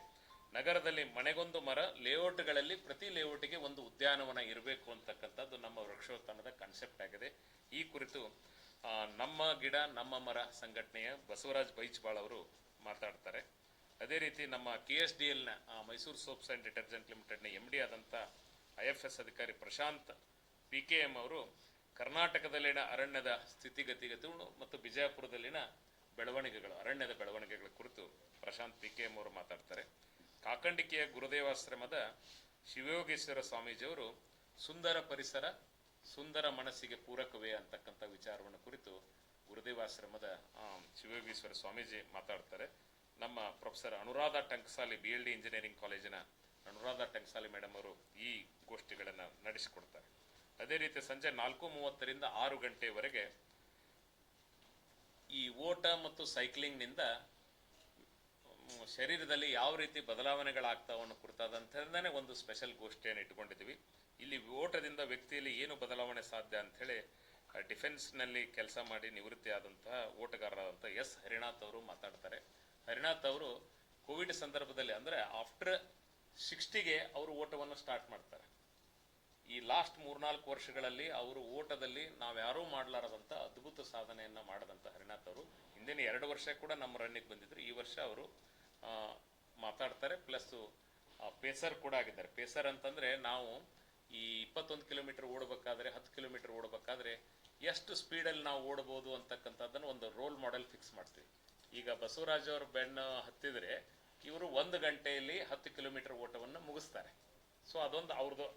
ನಗರದಲ್ಲಿ ಮನೆಗೊಂದು ಮರ, ಲೇಔಟ್ಗಳಲ್ಲಿ ಪ್ರತಿ ಲೇಔಟ್ಗೆ ಒಂದು ಉದ್ಯಾನವನ ಇರಬೇಕು ಅಂತಕ್ಕಂಥದ್ದು ನಮ್ಮ ವೃಕ್ಷೋತ್ಥಾನದ ಕಾನ್ಸೆಪ್ಟ್ ಆಗಿದೆ. ಈ ಕುರಿತು ನಮ್ಮ ಗಿಡ, ನಮ್ಮ ಮರ ಸಂಘಟನೆಯ ಬಸವರಾಜ್ ಬೈಚ್ಬಾಳ್ ಅವರು ಮಾತಾಡ್ತಾರೆ. ಅದೇ ರೀತಿ ನಮ್ಮ ಕೆ ಎಸ್ ಡಿ ಎಲ್ನ ಮೈಸೂರು ಸೋಪ್ಸ್ ಆ್ಯಂಡ್ ಡಿಟರ್ಜೆಂಟ್ ಲಿಮಿಟೆಡ್ನ ಎಂ ಡಿ ಆದಂಥ ಐ ಎಫ್ ಎಸ್ ಅಧಿಕಾರಿ ಪ್ರಶಾಂತ್ ಪಿ ಕೆ ಎಂ ಅವರು ಕರ್ನಾಟಕದಲ್ಲಿನ ಅರಣ್ಯದ ಸ್ಥಿತಿಗತಿಗತಿಗಳು ಮತ್ತು ಬಿಜಾಪುರದಲ್ಲಿನ ಬೆಳವಣಿಗೆಗಳು, ಅರಣ್ಯದ ಬೆಳವಣಿಗೆಗಳ ಕುರಿತು ಪ್ರಶಾಂತ್ ಪಿ ಕೆ ಎಂ ಅವರು ಮಾತಾಡ್ತಾರೆ. ಕಾಕಂಡಿಕೆಯ ಗುರುದೇವಾಶ್ರಮದ ಶಿವಯೋಗೇಶ್ವರ ಸ್ವಾಮೀಜಿಯವರು, ಸುಂದರ ಪರಿಸರ, ಸುಂದರ ಮನಸ್ಸಿಗೆ ಪೂರಕವೇ ಅಂತಕ್ಕಂಥ ವಿಚಾರವನ್ನು ಕುರಿತು ಗುರುದೇವಾಶ್ರಮದ ಶಿವಯೋಗೇಶ್ವರ ಸ್ವಾಮೀಜಿ ಮಾತಾಡ್ತಾರೆ. ನಮ್ಮ professor Anuradha Tankasali B L D engineering ಕಾಲೇಜಿನ ಅನುರಾಧ ಟಂಕಸಾಲಿ ಮೇಡಮ್ ಅವರು ಈ ಗೋಷ್ಠಿಗಳನ್ನು ನಡೆಸಿಕೊಡ್ತಾರೆ. ಅದೇ ರೀತಿ ಸಂಜೆ ನಾಲ್ಕು ಮೂವತ್ತರಿಂದ ಆರು ಗಂಟೆವರೆಗೆ ಈ ಓಟ ಮತ್ತು ಸೈಕ್ಲಿಂಗ್ನಿಂದ ಶರೀರದಲ್ಲಿ ಯಾವ ರೀತಿ ಬದಲಾವಣೆಗಳಾಗ್ತಾವ ಅನ್ನೋ ಒಂದು ಸ್ಪೆಷಲ್ ಗೋಷ್ಠಿಯನ್ನು ಇಟ್ಕೊಂಡಿದ್ದೀವಿ. ಇಲ್ಲಿ ಓಟದಿಂದ ವ್ಯಕ್ತಿಯಲ್ಲಿ ಏನು ಬದಲಾವಣೆ ಸಾಧ್ಯ ಅಂಥೇಳಿ ಡಿಫೆನ್ಸ್ನಲ್ಲಿ ಕೆಲಸ ಮಾಡಿ ನಿವೃತ್ತಿ ಆದಂತಹ ಓಟಗಾರರಾದಂಥ ಎಸ್ ಹರಿನಾಥ್ ಅವರು ಮಾತಾಡ್ತಾರೆ. ಹರಿನಾಥ್ ಅವರು ಕೋವಿಡ್ ಸಂದರ್ಭದಲ್ಲಿ ಅಂದರೆ ಆಫ್ಟರ್ ಸಿಕ್ಸ್ಟಿಗೆ ಅವರು ಓಟವನ್ನು ಸ್ಟಾರ್ಟ್ ಮಾಡ್ತಾರೆ. ಈ ಲಾಸ್ಟ್ ಮೂರ್ನಾಲ್ಕು ವರ್ಷಗಳಲ್ಲಿ ಅವರು ಓಟದಲ್ಲಿ ನಾವ್ಯಾರೂ ಮಾಡಲಾರದಂಥ ಅದ್ಭುತ ಸಾಧನೆಯನ್ನ ಮಾಡದಂತ ಹರಿನಾಥ್ ಅವರು. ಹಿಂದಿನ ಎರಡು ವರ್ಷ ಕೂಡ ನಮ್ಮ ರನ್ನಿಗೆ ಬಂದಿದ್ರು. ಈ ವರ್ಷ ಅವರು ಮಾತಾಡ್ತಾರೆ. ಪ್ಲಸ್ ಪೇಸರ್ ಕೂಡ ಆಗಿದ್ದಾರೆ. ಪೇಸರ್ ಅಂತಂದ್ರೆ ನಾವು ಈ ಇಪ್ಪತ್ತೊಂದು ಕಿಲೋಮೀಟರ್ ಓಡಬೇಕಾದ್ರೆ ಹತ್ತು ಕಿಲೋಮೀಟರ್ ಓಡಬೇಕಾದ್ರೆ ಎಷ್ಟು ಸ್ಪೀಡಲ್ಲಿ ನಾವು ಓಡಬಹುದು ಅಂತಕ್ಕಂಥದ್ದನ್ನು ಒಂದು ರೋಲ್ ಮಾಡೆಲ್ ಫಿಕ್ಸ್ ಮಾಡ್ತೀವಿ. ಈಗ ಬಸವರಾಜ್ ಅವ್ರ ಬೆನ್ನು ಹತ್ತಿದ್ರೆ ಇವರು ಒಂದು ಗಂಟೆಯಲ್ಲಿ ಹತ್ತು ಕಿಲೋಮೀಟರ್ ಓಟವನ್ನು ಮುಗಿಸ್ತಾರೆ. ಸೊ ಅದೊಂದು ಅವ್ರದ್ದು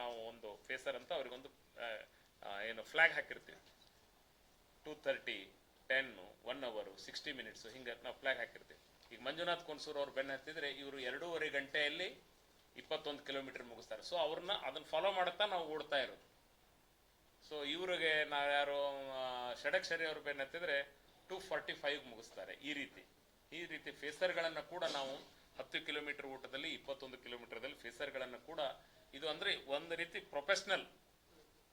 ನಾವು ಒಂದು ಫೇಸರ್ ಅಂತ ಅವ್ರಿಗೊಂದು ಏನು ಫ್ಲಾಗ್ ಹಾಕಿರ್ತೀವಿ. ಟೂ ತರ್ಟಿ ಟೆನ್ನು ಒನ್ ಅವರು ಸಿಕ್ಸ್ಟಿ ಮಿನಿಟ್ಸ್ ಹಿಂಗೆ ನಾವು ಫ್ಲ್ಯಾಗ್ ಹಾಕಿರ್ತೀವಿ. ಈಗ ಮಂಜುನಾಥ್ ಕೊನ್ಸೂರ್ ಅವ್ರು ಬೆನ್ನು ಹತ್ತಿದ್ರೆ ಇವರು ಎರಡೂವರೆ ಗಂಟೆಯಲ್ಲಿ ಇಪ್ಪತ್ತೊಂದು ಕಿಲೋಮೀಟರ್ ಮುಗಿಸ್ತಾರೆ. ಸೊ ಅವ್ರನ್ನ ಅದನ್ನ ಫಾಲೋ ಮಾಡುತ್ತಾ ನಾವು ಓಡ್ತಾ ಇರೋದು. ಸೊ ಇವ್ರಿಗೆ ನಾವ್ಯಾರು ಷಡಕ್ಷರಿ ಅವ್ರು ಬೆನ್ನ ಹತ್ತಿದ್ರೆ ಟೂ ಫಾರ್ಟಿ ಫೈವ್ ಮುಗಿಸ್ತಾರೆ. ಈ ರೀತಿ. ಈ ರೀತಿ ಫೇಸರ್ಗಳನ್ನು ಕೂಡ ನಾವು ಹತ್ತು ಕಿಲೋಮೀಟರ್ ಊಟದಲ್ಲಿ ಇಪ್ಪತ್ತೊಂದು ಕಿಲೋಮೀಟರ್ದಲ್ಲಿ ಫೇಸರ್ಗಳನ್ನು ಕೂಡ ಇದು ಅಂದರೆ ಒಂದು ರೀತಿ ಪ್ರೊಫೆಷ್ನಲ್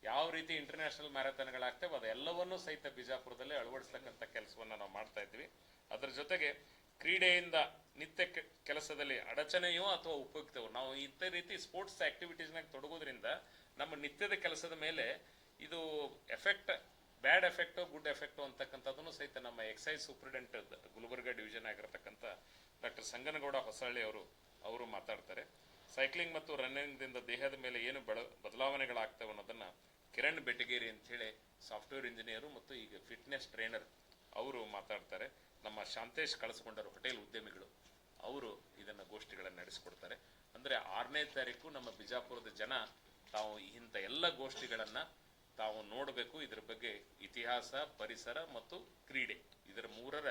ಯಾವ ರೀತಿ ಇಂಟರ್ನ್ಯಾಷನಲ್ ಮ್ಯಾರಥಾನ್ಗಳಾಗ್ತವೆ ಅದೆಲ್ಲವನ್ನೂ ಸಹಿತ ಬಿಜಾಪುರದಲ್ಲಿ ಅಳವಡಿಸ್ತಕ್ಕಂಥ ಕೆಲಸವನ್ನು ನಾವು ಮಾಡ್ತಾ ಇದ್ವಿ ಅದರ ಜೊತೆಗೆ ಕ್ರೀಡೆಯಿಂದ ನಿತ್ಯ ಕೆಲಸದಲ್ಲಿ ಅಡಚಣೆಯೋ ಅಥವಾ ಉಪಯುಕ್ತವೋ, ನಾವು ಇದೇ ರೀತಿ ಸ್ಪೋರ್ಟ್ಸ್ ಆಕ್ಟಿವಿಟೀಸ್ನಾಗ ತೊಡಗೋದ್ರಿಂದ ನಮ್ಮ ನಿತ್ಯದ ಕೆಲಸದ ಮೇಲೆ ಇದು ಎಫೆಕ್ಟ್ ಬ್ಯಾಡ್ ಎಫೆಕ್ಟೋ ಗುಡ್ ಎಫೆಕ್ಟೋ ಅಂತಕ್ಕಂಥದ್ದನ್ನು ಸಹಿತ ನಮ್ಮ ಎಕ್ಸೈಸ್ ಸೂಪ್ರಿಡೆಂಟ್ ಗುಲ್ಬರ್ಗ ಡಿವಿಷನ್ ಆಗಿರತಕ್ಕಂಥ ಡಾಕ್ಟರ್ ಸಂಗನಗೌಡ ಹೊಸಳ್ಳಿ ಅವರು ಅವರು ಮಾತಾಡ್ತಾರೆ. ಸೈಕ್ಲಿಂಗ್ ಮತ್ತು ರನ್ನಿಂಗ್ದಿಂದ ದೇಹದ ಮೇಲೆ ಏನು ಬಳ ಬದಲಾವಣೆಗಳಾಗ್ತವೆ ಅನ್ನೋದನ್ನ ಕಿರಣ್ ಬೆಟಗೇರಿ ಅಂತೇಳಿ ಸಾಫ್ಟ್ವೇರ್ ಇಂಜಿನಿಯರು ಮತ್ತು ಈಗ ಫಿಟ್ನೆಸ್ ಟ್ರೈನರ್ ಅವರು ಮಾತಾಡ್ತಾರೆ. ನಮ್ಮ ಶಾಂತೇಶ್ ಕಳಿಸ್ಕೊಂಡರು, ಹೋಟೆಲ್ ಉದ್ಯಮಿಗಳು, ಅವರು ಇದನ್ನ ಗೋಷ್ಠಿಗಳನ್ನು ನಡೆಸಿಕೊಡ್ತಾರೆ. ಅಂದ್ರೆ ಆರನೇ ತಾರೀಕು ನಮ್ಮ ಬಿಜಾಪುರದ ಜನ ತಾವು ಇಂಥ ಎಲ್ಲ ಗೋಷ್ಠಿಗಳನ್ನ ತಾವು ನೋಡಬೇಕು ಇದರ ಬಗ್ಗೆ ಇತಿಹಾಸ, ಪರಿಸರ ಮತ್ತು ಕ್ರೀಡೆ. ಇದರ ಮೂರರ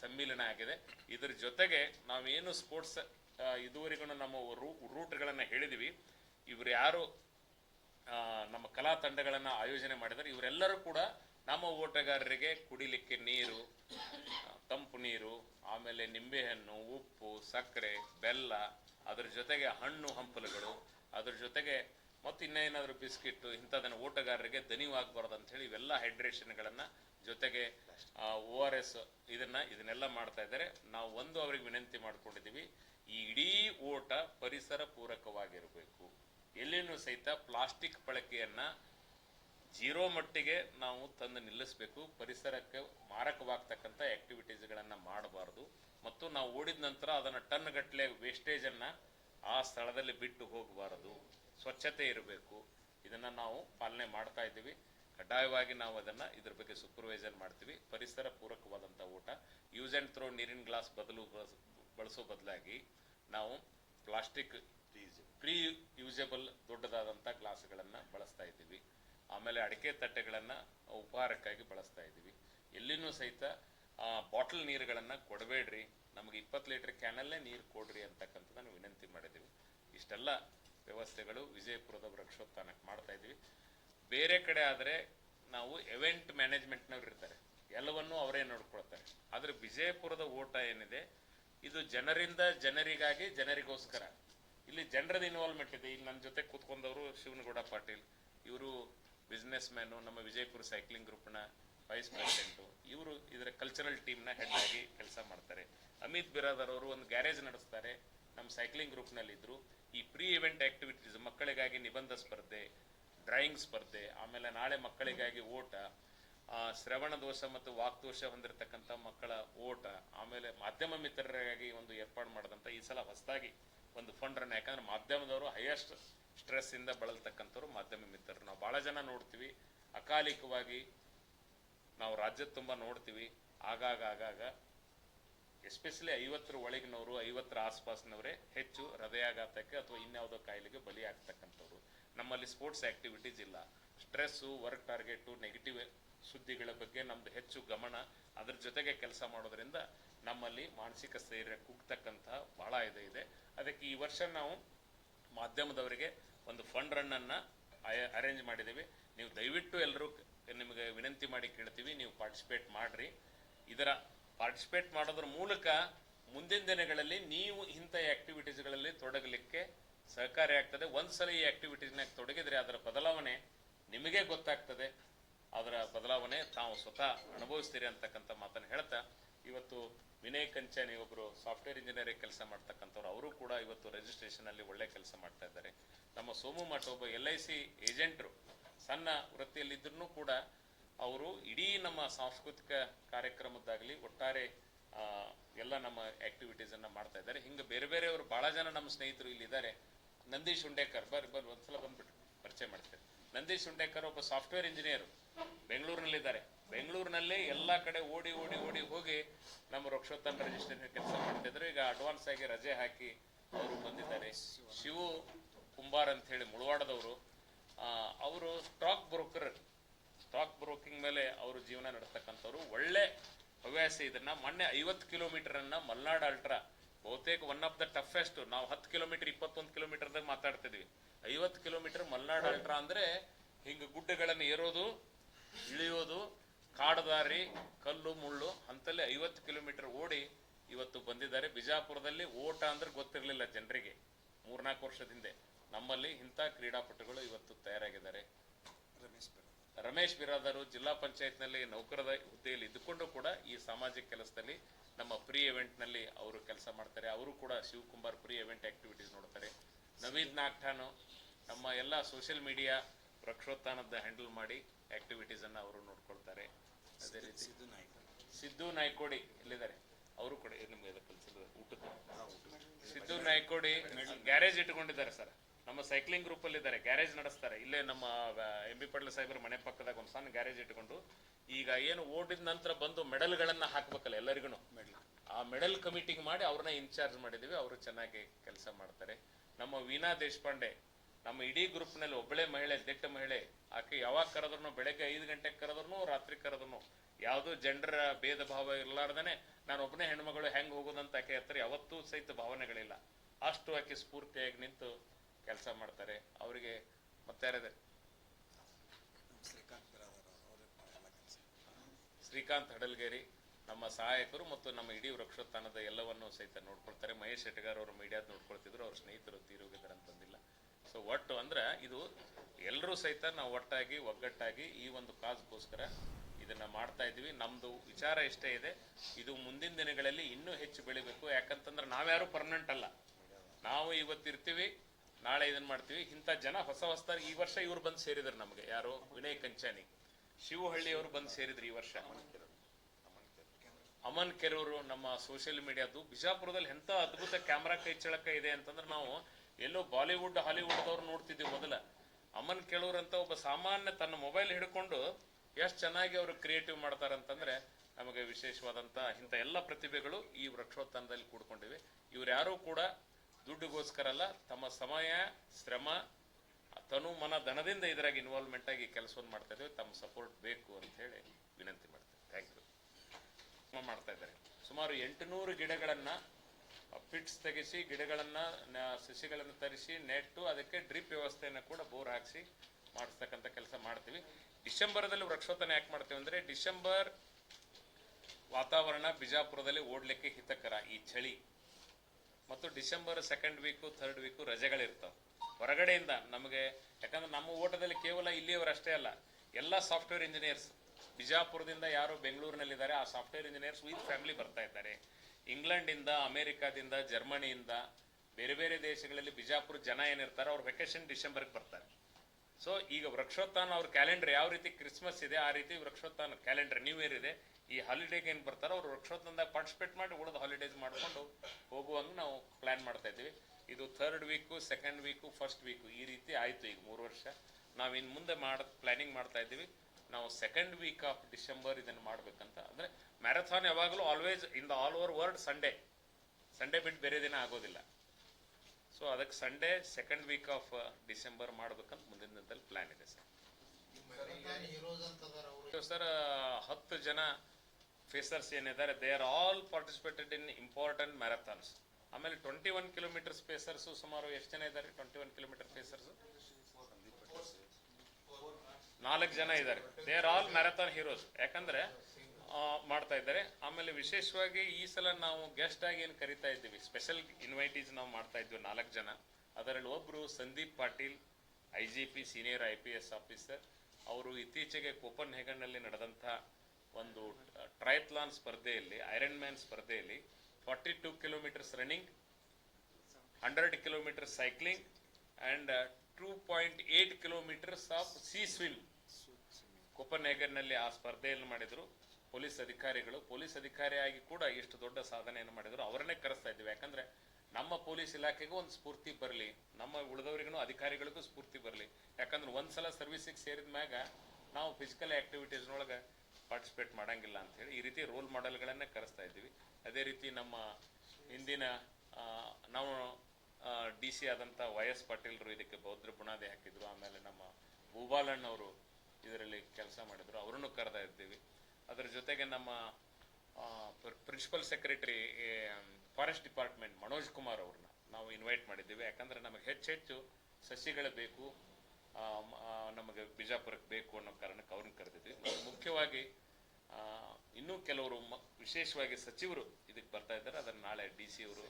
ಸಮ್ಮಿಲನ ಆಗಿದೆ. ಇದರ ಜೊತೆಗೆ ನಾವೇನು ಸ್ಪೋರ್ಟ್ಸ್ ಇದುವರೆಗೂ ನಮ್ಮ ರೂ, ರೂಟ್ಗಳನ್ನು ಹೇಳಿದೀವಿ. ಇವರು ಯಾರು ನಮ್ಮ ಕಲಾ ತಂಡಗಳನ್ನು ಆಯೋಜನೆ ಮಾಡಿದ್ದಾರೆ ಇವರೆಲ್ಲರೂ ಕೂಡ ನಮ್ಮ ಓಟಗಾರರಿಗೆ ಕುಡಿಲಿಕ್ಕೆ ನೀರು ತಂಪು ನೀರು, ಆಮೇಲೆ ನಿಂಬೆಹಣ್ಣು, ಉಪ್ಪು, ಸಕ್ಕರೆ, ಬೆಲ್ಲ, ಅದರ ಜೊತೆಗೆ ಹಣ್ಣು ಹಂಪಲುಗಳು, ಅದರ ಜೊತೆಗೆ ಮತ್ತು ಇನ್ನೇನಾದರೂ ಬಿಸ್ಕಿಟ್ ಇಂಥದನ್ನು ಊಟಗಾರರಿಗೆ ದನಿವಾಗಬಾರ್ದು ಅಂತ ಹೇಳಿ ಇವೆಲ್ಲ ಹೈಡ್ರೇಷನ್ಗಳನ್ನು ಜೊತೆಗೆ ಓ ಆರ್ ಎಸ್ ಇದನ್ನು ಇದನ್ನೆಲ್ಲ ಮಾಡ್ತಾ ಇದ್ದಾರೆ. ನಾವು ಒಂದು ಅವರಿಗೆ ವಿನಂತಿ ಮಾಡ್ಕೊಂಡಿದ್ದೀವಿ, ಈ ಇಡೀ ಓಟ ಪರಿಸರ ಪೂರಕವಾಗಿರಬೇಕು. ಎಲ್ಲಿನೂ ಸಹಿತ ಪ್ಲಾಸ್ಟಿಕ್ ಬಳಕೆಯನ್ನು ಜೀರೋ ಮಟ್ಟಿಗೆ ನಾವು ತಂದು ನಿಲ್ಲಿಸಬೇಕು. ಪರಿಸರಕ್ಕೆ ಮಾರಕವಾಗ್ತಕ್ಕಂಥ ಆ್ಯಕ್ಟಿವಿಟೀಸ್ಗಳನ್ನು ಮಾಡಬಾರ್ದು. ಮತ್ತು ನಾವು ಓಡಿದ ನಂತರ ಅದನ್ನು ಟನ್ ಗಟ್ಟಲೆ ವೇಸ್ಟೇಜನ್ನು ಆ ಸ್ಥಳದಲ್ಲಿ ಬಿಟ್ಟು ಹೋಗಬಾರದು. ಸ್ವಚ್ಛತೆ ಇರಬೇಕು. ಇದನ್ನು ನಾವು ಪಾಲನೆ ಮಾಡ್ತಾ ಇದ್ದೀವಿ. ಕಡ್ಡಾಯವಾಗಿ ನಾವು ಅದನ್ನು ಇದ್ರ ಬಗ್ಗೆ ಸೂಪರ್ವೈಸರ್ ಮಾಡ್ತೀವಿ. ಪರಿಸರ ಪೂರಕವಾದಂಥ ಊಟ. ಯೂಸ್ ಆ್ಯಂಡ್ ಥ್ರೋ ನೀರಿನ ಗ್ಲಾಸ್ ಬದಲು ಬಳಸ್- ಬಳಸೋ ಬದಲಾಗಿ ನಾವು ಪ್ಲಾಸ್ಟಿಕ್ ಪ್ರೀ ಯೂಸೇಬಲ್ ದೊಡ್ಡದಾದಂಥ ಗ್ಲಾಸ್ಗಳನ್ನು ಬಳಸ್ತಾ ಇದ್ದೀವಿ. ಆಮೇಲೆ ಅಡಿಕೆ ತಟ್ಟೆಗಳನ್ನು ಉಪಹಾರಕ್ಕಾಗಿ ಬಳಸ್ತಾ ಇದ್ದೀವಿ. ಎಲ್ಲಿನೂ ಸಹಿತ ಬಾಟಲ್ ನೀರುಗಳನ್ನು ಕೊಡಬೇಡ್ರಿ. ನಮಗೆ ಇಪ್ಪತ್ತು ಲೀಟರ್ ಕ್ಯಾನಲ್ಲೇ ನೀರು ಕೊಡ್ರಿ ಅಂತಕ್ಕಂಥದ್ದನ್ನು ವಿನಂತಿ ಮಾಡಿದ್ದೀವಿ. ಇಷ್ಟೆಲ್ಲ. ವ್ಯವಸ್ಥೆಗಳು ವಿಜಯಪುರದ ವೃಕ್ಷೋತ್ಥಾನಕ್ಕೆ ಮಾಡ್ತಾ ಇದ್ವಿ. ಬೇರೆ ಕಡೆ ಆದರೆ ನಾವು ಎವೆಂಟ್ ಮ್ಯಾನೇಜ್ಮೆಂಟ್ನವ್ರು ಇರ್ತಾರೆ. ಎಲ್ಲವನ್ನೂ ಅವರೇ ನೋಡ್ಕೊಳ್ತಾರೆ. ಆದರೆ ವಿಜಯಪುರದ ಓಟ ಏನಿದೆ, ಇದು ಜನರಿಂದ ಜನರಿಗಾಗಿ ಜನರಿಗೋಸ್ಕರ. ಇಲ್ಲಿ ಜನರದ ಇನ್ವಾಲ್ವ್ಮೆಂಟ್ ಇದೆ. ಇಲ್ಲಿ ನನ್ನ ಜೊತೆ ಕೂತ್ಕೊಂಡವರು ಶಿವನಗೌಡ ಪಾಟೀಲ್, ಇವರು ಬಿಸ್ನೆಸ್ ಮ್ಯಾನು ನಮ್ಮ ವಿಜಯಪುರ ಸೈಕ್ಲಿಂಗ್ ಗ್ರೂಪ್ನ ವೈಸ್ ಪ್ರೆಸಿಡೆಂಟು ಇವರು ಇದರ ಕಲ್ಚರಲ್ ಟೀಮ್ನ ಹೆಡ್ ಆಗಿ ಕೆಲಸ ಮಾಡ್ತಾರೆ. ಅಮಿತ್ ಬಿರಾದರ್ ಅವರು ಒಂದು ಗ್ಯಾರೇಜ್ ನಡೆಸ್ತಾರೆ. ನಮ್ಮ ಸೈಕ್ಲಿಂಗ್ ಗ್ರೂಪ್ನಲ್ಲಿದ್ದರು ಈ ಪ್ರೀ ಇವೆಂಟ್ ಆ್ಯಕ್ಟಿವಿಟೀಸ್ ಮಕ್ಕಳಿಗಾಗಿ ನಿಬಂಧ ಸ್ಪರ್ಧೆ ಡ್ರಾಯಿಂಗ್ ಸ್ಪರ್ಧೆ, ಆಮೇಲೆ ನಾಳೆ ಮಕ್ಕಳಿಗಾಗಿ ಓಟ ಶ್ರವಣ ದೋಷ ಮತ್ತು ವಾಕ್ದೋಷ ಹೊಂದಿರತಕ್ಕಂಥ ಮಕ್ಕಳ ಓಟ, ಆಮೇಲೆ ಮಾಧ್ಯಮ ಮಿತ್ರರಿಗಾಗಿ ಒಂದು ಏರ್ಪಾಡು ಮಾಡಿದಂಥ ಈ ಸಲ ಹೊಸದಾಗಿ ಒಂದು ಫಂಡ್ ರನ್ ಯಾಕಂದ್ರೆ ಮಾಧ್ಯಮದವರು ಹೈಯೆಸ್ಟ್ ಸ್ಟ್ರೆಸ್ ಇಂದ ಬಳಲ್ತಕ್ಕಂಥವ್ರು ಮಾಧ್ಯಮ ಮಿತ್ರರು. ನಾವು ಬಹಳ ಜನ ನೋಡ್ತೀವಿ. ಅಕಾಲಿಕವಾಗಿ ನಾವು ರಾಜ್ಯದ ತುಂಬ ನೋಡ್ತೀವಿ. ಆಗಾಗ ಆಗಾಗ ಎಸ್ಪೆಷಲಿ ಐವತ್ತರ ಒಳಗಿನವರು, ಐವತ್ತರ ಆಸ್ಪಾಸ್ನವರೇ ಹೆಚ್ಚು ಹೃದಯಾಘಾತಕ್ಕೆ ಅಥವಾ ಇನ್ಯಾವುದೋ ಕಾಯಿಲೆಗೆ ಬಲಿಯಾಗ್ತಕ್ಕಂಥವ್ರು. ನಮ್ಮಲ್ಲಿ ಸ್ಪೋರ್ಟ್ಸ್ ಆಕ್ಟಿವಿಟೀಸ್ ಇಲ್ಲ. ಸ್ಟ್ರೆಸ್ಸು ವರ್ಕ್ ಟಾರ್ಗೆಟು ನೆಗೆಟಿವ್ ಸುದ್ದಿಗಳ ಬಗ್ಗೆ ನಮ್ದು ಹೆಚ್ಚು ಗಮನ ಅದ್ರ ಜೊತೆಗೆ ಕೆಲಸ ಮಾಡೋದರಿಂದ ನಮ್ಮಲ್ಲಿ ಮಾನಸಿಕ ಸ್ಥೈರ್ಯ ಕುಗ್ತಕ್ಕಂತಹ ಬಹಳ ಇದೆ ಇದೆ. ಅದಕ್ಕೆ ಈ ವರ್ಷ ನಾವು ಮಾಧ್ಯಮದವರಿಗೆ ಒಂದು ಫಂಡ್ ರನ್ನನ್ನು ಅರೇಂಜ್ ಮಾಡಿದ್ದೀವಿ. ನೀವು ದಯವಿಟ್ಟು ಎಲ್ಲರೂ ನಿಮಗೆ ವಿನಂತಿ ಮಾಡಿ ಕೇಳ್ತೀವಿ. ನೀವು ಪಾರ್ಟಿಸಿಪೇಟ್ ಮಾಡ್ರಿ. ಇದರ ಪಾರ್ಟಿಸಿಪೇಟ್ ಮಾಡೋದ್ರ ಮೂಲಕ ಮುಂದಿನ ದಿನಗಳಲ್ಲಿ ನೀವು ಇಂಥ ಆಕ್ಟಿವಿಟೀಸ್ಗಳಲ್ಲಿ ತೊಡಗಲಿಕ್ಕೆ ಸಹಕಾರಿ ಆಗ್ತದೆ. ಒಂದ್ಸಲ ಈ ಆ್ಯಕ್ಟಿವಿಟೀಸ್ನಾಗ ತೊಡಗಿದ್ರೆ ಅದರ ಬದಲಾವಣೆ ನಿಮಗೆ ಗೊತ್ತಾಗ್ತದೆ. ಅದರ ಬದಲಾವಣೆ ತಾವು ಸ್ವತಃ ಅನುಭವಿಸ್ತೀರಿ ಅಂತಕ್ಕಂಥ ಮಾತನ್ನು ಹೇಳ್ತಾ, ಇವತ್ತು ವಿನಯ್ ಕಂಚಾನಿ ಒಬ್ಬರು ಸಾಫ್ಟ್ವೇರ್ ಇಂಜಿನಿಯರಿಂಗ್ ಕೆಲಸ ಮಾಡ್ತಕ್ಕಂಥವ್ರು, ಅವರು ಕೂಡ ಇವತ್ತು ರಿಜಿಸ್ಟ್ರೇಷನ್ ಅಲ್ಲಿ ಒಳ್ಳೆ ಕೆಲಸ ಮಾಡ್ತಾ ಇದ್ದಾರೆ. ನಮ್ಮ ಸೋಮು ಮಠ ಒಬ್ಬ ಎಲ್ ಐ ಸಿ ಏಜೆಂಟ್ರು ಸಣ್ಣ ವೃತ್ತಿಯಲ್ಲಿದ್ದರೂ ಕೂಡ ಅವರು ಇಡೀ ನಮ್ಮ ಸಾಂಸ್ಕೃತಿಕ ಕಾರ್ಯಕ್ರಮದ್ದಾಗಲಿ ಒಟ್ಟಾರೆ ಎಲ್ಲ ನಮ್ಮ ಆಕ್ಟಿವಿಟೀಸ್ ಅನ್ನ ಮಾಡ್ತಾ ಇದ್ದಾರೆ. ಹಿಂಗೆ ಬೇರೆ ಬೇರೆಯವರು ಬಹಳ ಜನ ನಮ್ಮ ಸ್ನೇಹಿತರು ಇಲ್ಲಿ ಇದ್ದಾರೆ ನಂದೀಶ್ ಹುಂಡೇಕರ್, ಬರ್ರಿ ಬರ್ರಿ, ಒಂದ್ಸಲ ಬಂದ್ಬಿಟ್ಟು ಪರಿಚಯ ಮಾಡ್ತೇನೆ. ನಂದೀಶ್ ಹುಂಡೇಕರ್ ಒಬ್ಬ ಸಾಫ್ಟ್ವೇರ್ ಇಂಜಿನಿಯರ್ ಬೆಂಗಳೂರಿನಲ್ಲಿದ್ದಾರೆ. ಬೆಂಗಳೂರಿನಲ್ಲೇ ಎಲ್ಲ ಕಡೆ ಓಡಿ ಓಡಿ ಓಡಿ ಹೋಗಿ ನಮ್ಮ ವೃಕ್ಷೋತ್ತಮ ರಿಜಿಸ್ಟ್ರೇಷನ್ ಕೆಲಸ ಮಾಡ್ತಿದ್ರು ಈಗ ಅಡ್ವಾನ್ಸ್ ಆಗಿ ರಜೆ ಹಾಕಿ ಅವರು ಬಂದಿದ್ದಾರೆ. ಶಿವು ಕುಂಬಾರ್ ಅಂತ ಹೇಳಿ ಮುಳವಾಡದವರು ಅವರು ಸ್ಟಾಕ್ ಬ್ರೋಕರ್ ಸ್ಟಾಕ್ ಬ್ರೋಕಿಂಗ್ ಮೇಲೆ ಅವರು ಜೀವನ ನಡೆಸ್ತಕ್ಕಂಥವ್ರು. ಒಳ್ಳೆ ಹವ್ಯಾಸ ಇದನ್ನ ಮೊನ್ನೆ ಐವತ್ತು ಕಿಲೋಮೀಟರ್ ಅನ್ನ ಮಲ್ನಾಡ್ ಅಲ್ಟ್ರಾ ಬಹುತೇಕ ಒನ್ ಆಫ್ ದ ಟಫೆಸ್ಟ್ ನಾವು ಹತ್ತು ಕಿಲೋಮೀಟರ್ ಇಪ್ಪತ್ತೊಂದು ಕಿಲೋಮೀಟರ್ದಾಗ ಮಾತಾಡ್ತಿದ್ವಿ. ಐವತ್ತು ಕಿಲೋಮೀಟರ್ ಮಲ್ನಾಡ್ ಅಲ್ಟ್ರಾ ಅಂದ್ರೆ ಹಿಂಗ ಗುಡ್ಡಗಳನ್ನು ಏರೋದು ಇಳಿಯೋದು ಕಾಡದಾರಿ ಕಲ್ಲು ಮುಳ್ಳು ಅಂತಲ್ಲಿ ಐವತ್ತು ಕಿಲೋಮೀಟರ್ ಓಡಿ ಇವತ್ತು ಬಂದಿದ್ದಾರೆ. ಬಿಜಾಪುರದಲ್ಲಿ ಓಟ ಅಂದ್ರೆ ಗೊತ್ತಿರಲಿಲ್ಲ ಜನರಿಗೆ. ಮೂರ್ನಾಲ್ಕು ವರ್ಷದ ಹಿಂದೆ ನಮ್ಮಲ್ಲಿ ಇಂಥ ಕ್ರೀಡಾಪಟುಗಳು ಇವತ್ತು ತಯಾರಾಗಿದ್ದಾರೆ. ರಮೇಶ್ ಬಿರಾದರು ಜಿಲ್ಲಾ ಪಂಚಾಯತ್ನಲ್ಲಿ ನೌಕರರ ಹುದ್ದೆಯಲ್ಲಿ ಇದ್ದುಕೊಂಡು ಕೂಡ ಈ ಸಾಮಾಜಿಕ ಕೆಲಸದಲ್ಲಿ ನಮ್ಮ ಪ್ರೀ ನಲ್ಲಿ ಅವರು ಕೆಲಸ ಮಾಡ್ತಾರೆ. ಅವರು ಕೂಡ ಶಿವಕುಮಾರ್ ಪ್ರೀ ಇವೆಂಟ್ ಆಕ್ಟಿವಿಟೀಸ್ ನೋಡ್ತಾರೆ. ನವೀದ್ ನಾಗ್ಠಾನು ನಮ್ಮ ಎಲ್ಲ ಸೋಷಿಯಲ್ ಮೀಡಿಯಾ ಪ್ರಕ್ಷೋತ್ಥಾನದ ಹ್ಯಾಂಡಲ್ ಮಾಡಿ ಆಕ್ಟಿವಿಟೀಸ್ ಅನ್ನ ಅವರು ನೋಡ್ಕೊಳ್ತಾರೆ. ಅದೇ ರೀತಿ ಸಿದ್ದು ನಾಯ್ಕೋಡಿ. ಎಲ್ಲಿದ್ದಾರೆ? ಅವರು ಕೂಡ ನಿಮಗೆ ಊಟದ ಸಿದ್ದು ನಾಯ್ಕೋಡಿ ಗ್ಯಾರೇಜ್ ಇಟ್ಕೊಂಡಿದ್ದಾರೆ ಸರ್. ನಮ್ಮ ಸೈಕ್ಲಿಂಗ್ ಗ್ರೂಪ್ ಅಲ್ಲಿ ಇದ್ದಾರೆ ಗ್ಯಾರೇಜ್ ನಡೆಸ್ತಾರೆ. ಇಲ್ಲೇ ನಮ್ಮ ಎಂ ಬಿ ಪಟ್ಲ ಸಾಹೇಬರ ಮನೆ ಪಕ್ಕದಾಗ ಒಂದು ಸಣ್ಣ ಗ್ಯಾರೇಜ್ ಇಟ್ಕೊಂಡು ಈಗ ಏನು ಓಡಿದ ನಂತರ ಬಂದು ಮೆಡಲ್ಗಳನ್ನ ಹಾಕ್ಬೇಕಲ್ಲ ಎಲ್ಲರಿಗೂ ಆ ಮೆಡಲ್ ಕಮಿಟಿಂಗ್ ಮಾಡಿ ಅವ್ರನ್ನ ಇನ್ಚಾರ್ಜ್ ಮಾಡಿದೀವಿ ಅವರು ಚೆನ್ನಾಗಿ ಕೆಲಸ ಮಾಡ್ತಾರೆ. ನಮ್ಮ ವೀಣಾ ದೇಶಪಾಂಡೆ ನಮ್ಮ ಇಡೀ ಗ್ರೂಪ್ನಲ್ಲಿ ಒಬ್ಬಳೆ ಮಹಿಳೆ ದಿಟ್ಟ ಮಹಿಳೆ ಆಕೆ ಯಾವಾಗ ಕರೆದ್ರು ಬೆಳಗ್ಗೆ ಐದು ಗಂಟೆಗೆ ಕರೆದ್ರು ರಾತ್ರಿ ಕರೆದ್ರು ಯಾವುದೂ ಜನರ ಭೇದ ಭಾವ ಇರಲಾರ್ದೇನೆ ನಾನು ಒಬ್ಬನೇ ಹೆಣ್ಮಗಳು ಹೆಂಗ್ ಹೋಗೋದಂತ ಆಕೆ ಹತ್ರ ಯಾವತ್ತೂ ಸಹಿತ ಭಾವನೆಗಳಿಲ್ಲ. ಅಷ್ಟು ಆಕೆ ಸ್ಫೂರ್ತಿಯಾಗಿ ನಿಂತು ಕೆಲಸ ಮಾಡ್ತಾರೆ ಅವರಿಗೆ ಮತ್ತೆ ಯಾರಿದೆ? ಶ್ರೀಕಾಂತ್ ಹಡಲ್ಗೇರಿ ನಮ್ಮ ಸಹಾಯಕರು ಮತ್ತು ನಮ್ಮ ಇಡೀ ವೃಕ್ಷೋತ್ಥಾನದ ಎಲ್ಲವನ್ನು ಸಹಿತ ನೋಡ್ಕೊಳ್ತಾರೆ. ಮಹೇಶ್ ಶೆಟ್ಟಿಗಾರ್ ಅವರು ಮೀಡಿಯಾದ ನೋಡ್ಕೊಳ್ತಿದ್ರು ಅವ್ರ ಸ್ನೇಹಿತರು ತೀರೋಗಿದ್ದಾರೆ ಅಂತಂದಿಲ್ಲ ಸೊ ಒಟ್ಟು ಅಂದ್ರೆ ಇದು ಎಲ್ಲರೂ ಸಹಿತ ನಾವು ಒಟ್ಟಾಗಿ ಒಗ್ಗಟ್ಟಾಗಿ ಈ ಒಂದು ಕಾಸ್ಗೋಸ್ಕರ ಇದನ್ನ ಮಾಡ್ತಾ ಇದ್ದೀವಿ. ನಮ್ದು ವಿಚಾರ ಇಷ್ಟೇ ಇದೆ. ಇದು ಮುಂದಿನ ದಿನಗಳಲ್ಲಿ ಇನ್ನೂ ಹೆಚ್ಚು ಬೆಳಿಬೇಕು. ಯಾಕಂತಂದ್ರೆ ನಾವ್ಯಾರು ಪರ್ಮನೆಂಟ್ ಅಲ್ಲ. ನಾವು ಇವತ್ತಿರ್ತೀವಿ ನಾಳೆ ಇದನ್ನ ಮಾಡ್ತೀವಿ. ಇಂಥ ಜನ ಹೊಸ ಹೊಸದಾಗಿ ಈ ವರ್ಷ ಇವ್ರು ಬಂದು ಸೇರಿದ್ರು ನಮಗೆ. ಯಾರು? ವಿನಯ್ ಕಂಚಾನಿ. ಶಿವಹಳ್ಳಿ ಅವರು ಬಂದು ಸೇರಿದ್ರು ಈ ವರ್ಷ. ಅಮನ್ ಕೆರೂರು ನಮ್ಮ ಸೋಷಿಯಲ್ ಮೀಡಿಯಾದು ಬಿಜಾಪುರದಲ್ಲಿ ಎಂತ ಅದ್ಭುತ ಕ್ಯಾಮ್ರಾ ಕೈ ಚಳಕ ಇದೆ ಅಂತಂದ್ರೆ ನಾವು ಎಲ್ಲೋ ಬಾಲಿವುಡ್, ಹಾಲಿವುಡ್ದವ್ರು ನೋಡ್ತಿದ್ವಿ ಮೊದಲ. ಅಮನ್ ಕೆಳೂರ್ ಅಂತ ಒಬ್ಬ ಸಾಮಾನ್ಯ ತನ್ನ ಮೊಬೈಲ್ ಹಿಡ್ಕೊಂಡು ಎಷ್ಟು ಚೆನ್ನಾಗಿ ಅವರು ಕ್ರಿಯೇಟಿವ್ ಮಾಡ್ತಾರೆ ಅಂತಂದ್ರೆ ನಮಗೆ ವಿಶೇಷವಾದಂತ ಇಂಥ ಎಲ್ಲ ಪ್ರತಿಭೆಗಳು ಈ ವೃಕ್ಷೋತ್ಥಾನದಲ್ಲಿ ಕೂಡ್ಕೊಂಡಿವೆ. ಇವ್ರು ಯಾರು ಕೂಡ ದುಡ್ಡುಗೋಸ್ಕರ ಅಲ್ಲ, ತಮ್ಮ ಸಮಯ, ಶ್ರಮ, ತನು ಮನ ಧನದಿಂದ ಇದ್ರಾಗ ಇನ್ವಾಲ್ವ್ಮೆಂಟ್ ಆಗಿ ಕೆಲಸವನ್ನು ಮಾಡ್ತಾ ಇದ್ದೇವೆ, ತಮ್ಮ ಸಪೋರ್ಟ್ ಬೇಕು ಅಂತ ಹೇಳಿ ವಿನಂತಿ ಮಾಡ್ತೇವೆ ಥ್ಯಾಂಕ್ ಯು ಮಾಡ್ತಾ ಇದ್ದಾರೆ. ಸುಮಾರು ಎಂಟುನೂರು ಗಿಡಗಳನ್ನು ಪಿಟ್ಸ್ ತೆಗೆಸಿ, ಗಿಡಗಳನ್ನು ಸಸಿಗಳನ್ನು ತರಿಸಿ, ನೆಟ್ಟು, ಅದಕ್ಕೆ ಡ್ರಿಪ್ ವ್ಯವಸ್ಥೆಯನ್ನು ಕೂಡ ಬೋರ್ ಹಾಕಿಸಿ ಮಾಡಿಸ್ತಕ್ಕಂಥ ಕೆಲಸ ಮಾಡ್ತೀವಿ. ಡಿಸೆಂಬರ್ದಲ್ಲಿ ವೃಕ್ಷೋತ್ಥಾನ ಯಾಕೆ ಮಾಡ್ತೀವಿ ಅಂದರೆ, ಡಿಸೆಂಬರ್ ವಾತಾವರಣ ಬಿಜಾಪುರದಲ್ಲಿ ಓಡಲಿಕ್ಕೆ ಹಿತಕರ ಈ ಚಳಿ. ಮತ್ತು December second week third week ರಜೆಗಳಿರ್ತಾವೆ. ಹೊರಗಡೆಯಿಂದ ನಮಗೆ, ಯಾಕಂದ್ರೆ ನಮ್ಮ ಓಟದಲ್ಲಿ ಕೇವಲ ಇಲ್ಲಿಯವರಷ್ಟೇ ಅಲ್ಲ, ಎಲ್ಲ ಸಾಫ್ಟ್ವೇರ್ ಇಂಜಿನಿಯರ್ಸ್ ಬಿಜಾಪುರದಿಂದ ಯಾರು ಬೆಂಗಳೂರಿನಲ್ಲಿದ್ದಾರೆ, ಆ ಸಾಫ್ಟ್ವೇರ್ ಇಂಜಿನಿಯರ್ಸ್ ವಿತ್ ಫ್ಯಾಮಿಲಿ ಬರ್ತಾ ಇದ್ದಾರೆ. ಇಂಗ್ಲೆಂಡಿಂದ, ಅಮೆರಿಕಾದಿಂದ, ಜರ್ಮನಿಯಿಂದ, ಬೇರೆ ಬೇರೆ ದೇಶಗಳಲ್ಲಿ ಬಿಜಾಪುರ ಜನ ಏನಿರ್ತಾರೆ ಅವ್ರು ವೆಕೇಶನ್ ಡಿಸೆಂಬರ್ಗೆ ಬರ್ತಾರೆ. ಸೊ ಈಗ ವೃಕ್ಷೋತ್ಥಾನ ಅವ್ರ ಕ್ಯಾಲೆಂಡರ್ ಯಾವ ರೀತಿ ಕ್ರಿಸ್ಮಸ್ ಇದೆ, ಆ ರೀತಿ ವೃಕ್ಷೋತ್ಥಾನ ಕ್ಯಾಲೆಂಡರ್ ನ್ಯೂ ಇಯರ್ ಇದೆ. ಈ ಹಾಲಿಡೇಗೆ ಏನು ಬರ್ತಾರೋ ಅವ್ರು ವೃಕ್ಷೋತ್ಥಾನದಾಗ ಪಾರ್ಟಿಸಿಪೇಟ್ ಮಾಡಿ ಉಳಿದ ಹಾಲಿಡೇಸ್ ಮಾಡ್ಕೊಂಡು ಹೋಗುವಂಗೆ ನಾವು ಪ್ಲಾನ್ ಮಾಡ್ತಾ ಇದ್ದೀವಿ. ಇದು third week second week first week ಈ ರೀತಿ ಆಯಿತು ಈಗ ಮೂರು ವರ್ಷ. ನಾವು ಇನ್ನು ಮುಂದೆ ಮಾಡ ಪ್ಲಾನಿಂಗ್ ಮಾಡ್ತಾ ಇದ್ದೀವಿ. ನಾವು ಸೆಕೆಂಡ್ ವೀಕ್ ಆಫ್ ಡಿಸೆಂಬರ್ ಇದನ್ನು ಮಾಡಬೇಕಂತ. ಅಂದರೆ ಮ್ಯಾರಥಾನ್ ಯಾವಾಗಲೂ always in the all over world Sunday Sunday ಬಿಟ್ಟು ಬೇರೆ ದಿನ ಆಗೋದಿಲ್ಲ. ಸೊ ಅದಕ್ಕೆ Sunday second week of December ಮಾಡ್ಬೇಕಂತ ಮುಂದಿನ ದಿನದಲ್ಲಿ ಪ್ಲಾನ್ ಇದೆ ಸರ್ ಸರ್ ಹತ್ತು ಜನ ಫೇಸರ್ಸ್ ಏನಿದ್ದಾರೆ they are all participated in important marathons ಆಮೇಲೆ ಟ್ವೆಂಟಿ ಒನ್ ಕಿಲೋಮೀಟರ್ ಫೇಸರ್ಸ್ ಸುಮಾರು ಎಷ್ಟು ಜನ ಇದ್ದಾರೆ? ಟ್ವೆಂಟಿ ಒನ್ ಕಿಲೋಮೀಟರ್ ಫೇಸರ್ಸ್ ನಾಲ್ಕು ಜನ ಇದ್ದಾರೆ. They are all marathon heroes ಯಾಕಂದ್ರೆ ಮಾಡ್ತಾ ಇದ್ದಾರೆ. ಆಮೇಲೆ ವಿಶೇಷವಾಗಿ ಈ ಸಲ ನಾವು ಗೆಸ್ಟ್ ಆಗಿ ಏನು ಕರಿತಾ ಇದ್ದೀವಿ? ಸ್ಪೆಷಲ್ ಇನ್ವೈಟೀಸ್ ನಾವು ಮಾಡ್ತಾ ಇದ್ವಿ ನಾಲ್ಕು ಜನ. ಅದರಲ್ಲಿ ಒಬ್ಬರು Sandeep Patil I G P senior I P S officer ಅವರು ಇತ್ತೀಚೆಗೆ ಕೋಪನ್ ಹೆಗನ್ನಲ್ಲಿ ನಡೆದಂಥ ಒಂದು ಟ್ರೈತ್ಲಾನ್ ಸ್ಪರ್ಧೆಯಲ್ಲಿ ಐರನ್ ಮ್ಯಾನ್ ಸ್ಪರ್ಧೆಯಲ್ಲಿ forty two kilometres running hundred kilometre cycling and two point eight kilometres of sea swim ಕೋಪನ್ಹೇಗನ್ನಲ್ಲಿ ಆ ಸ್ಪರ್ಧೆಯನ್ನು ಮಾಡಿದ್ರು. ಪೊಲೀಸ್ ಅಧಿಕಾರಿಗಳು, ಪೊಲೀಸ್ ಅಧಿಕಾರಿಯಾಗಿ ಕೂಡ ಎಷ್ಟು ದೊಡ್ಡ ಸಾಧನೆಯನ್ನು ಮಾಡಿದ್ರು. ಅವರನ್ನೇ ಕರೆಸ್ತಾ ಇದ್ದೀವಿ ಯಾಕಂದ್ರೆ ನಮ್ಮ ಪೊಲೀಸ್ ಇಲಾಖೆಗೂ ಒಂದು ಸ್ಫೂರ್ತಿ ಬರಲಿ, ನಮ್ಮ ಉಳಿದವರಿಗೂ ಅಧಿಕಾರಿಗಳಿಗೂ ಸ್ಫೂರ್ತಿ ಬರಲಿ. ಯಾಕಂದ್ರೆ ಒಂದ್ಸಲ ಸರ್ವಿಸಿಗೆ ಸೇರಿದ ಮ್ಯಾಗ ನಾವು ಫಿಸಿಕಲ್ ಆಕ್ಟಿವಿಟೀಸ್ನೊಳಗೆ ಪಾರ್ಟಿಸಿಪೇಟ್ ಮಾಡಂಗಿಲ್ಲ ಹೇಳಿ ಈ ರೀತಿ ರೋಲ್ ಮಾಡೆಲ್ಗಳನ್ನೇ ಕರೆಸ್ತಾ ಇದ್ದೀವಿ. ಅದೇ ರೀತಿ ನಮ್ಮ ಹಿಂದಿನ ನಾವು ಡಿ ಸಿ ಆದಂಥ ವೈ ಎಸ್ ಪಾಟೀಲ್ರು ಇದಕ್ಕೆ ಬೌದ್ಧ ಬುನಾದಿ ಹಾಕಿದ್ರು. ಆಮೇಲೆ ನಮ್ಮ ಭೂಬಾಲಣ್ಣವರು ಇದರಲ್ಲಿ ಕೆಲಸ ಮಾಡಿದ್ರು. ಅವರನ್ನು ಕರೆದಾ ಇದ್ದೀವಿ. ಅದರ ಜೊತೆಗೆ ನಮ್ಮ principal secretary forest department Manoj Kumar ಅವ್ರನ್ನ ನಾವು ಇನ್ವೈಟ್ ಮಾಡಿದ್ದೀವಿ. ಯಾಕಂದ್ರೆ ನಮಗೆ ಹೆಚ್ಚೆಚ್ಚು ಸಸಿಗಳು ಬೇಕು ನಮಗೆ ಬಿಜಾಪುರಕ್ಕೆ ಬೇಕು ಅನ್ನೋ ಕಾರಣಕ್ಕೆ ಅವ್ರನ್ನ ಕರೆದಿದ್ವಿ. ಮುಖ್ಯವಾಗಿ ಇನ್ನೂ ಕೆಲವರು ವಿಶೇಷವಾಗಿ ಸಚಿವರು ಇದಕ್ಕೆ ಬರ್ತಾ ಇದ್ದಾರೆ. ಅದನ್ನು ನಾಳೆ ಡಿ ಸಿ ಅವರು?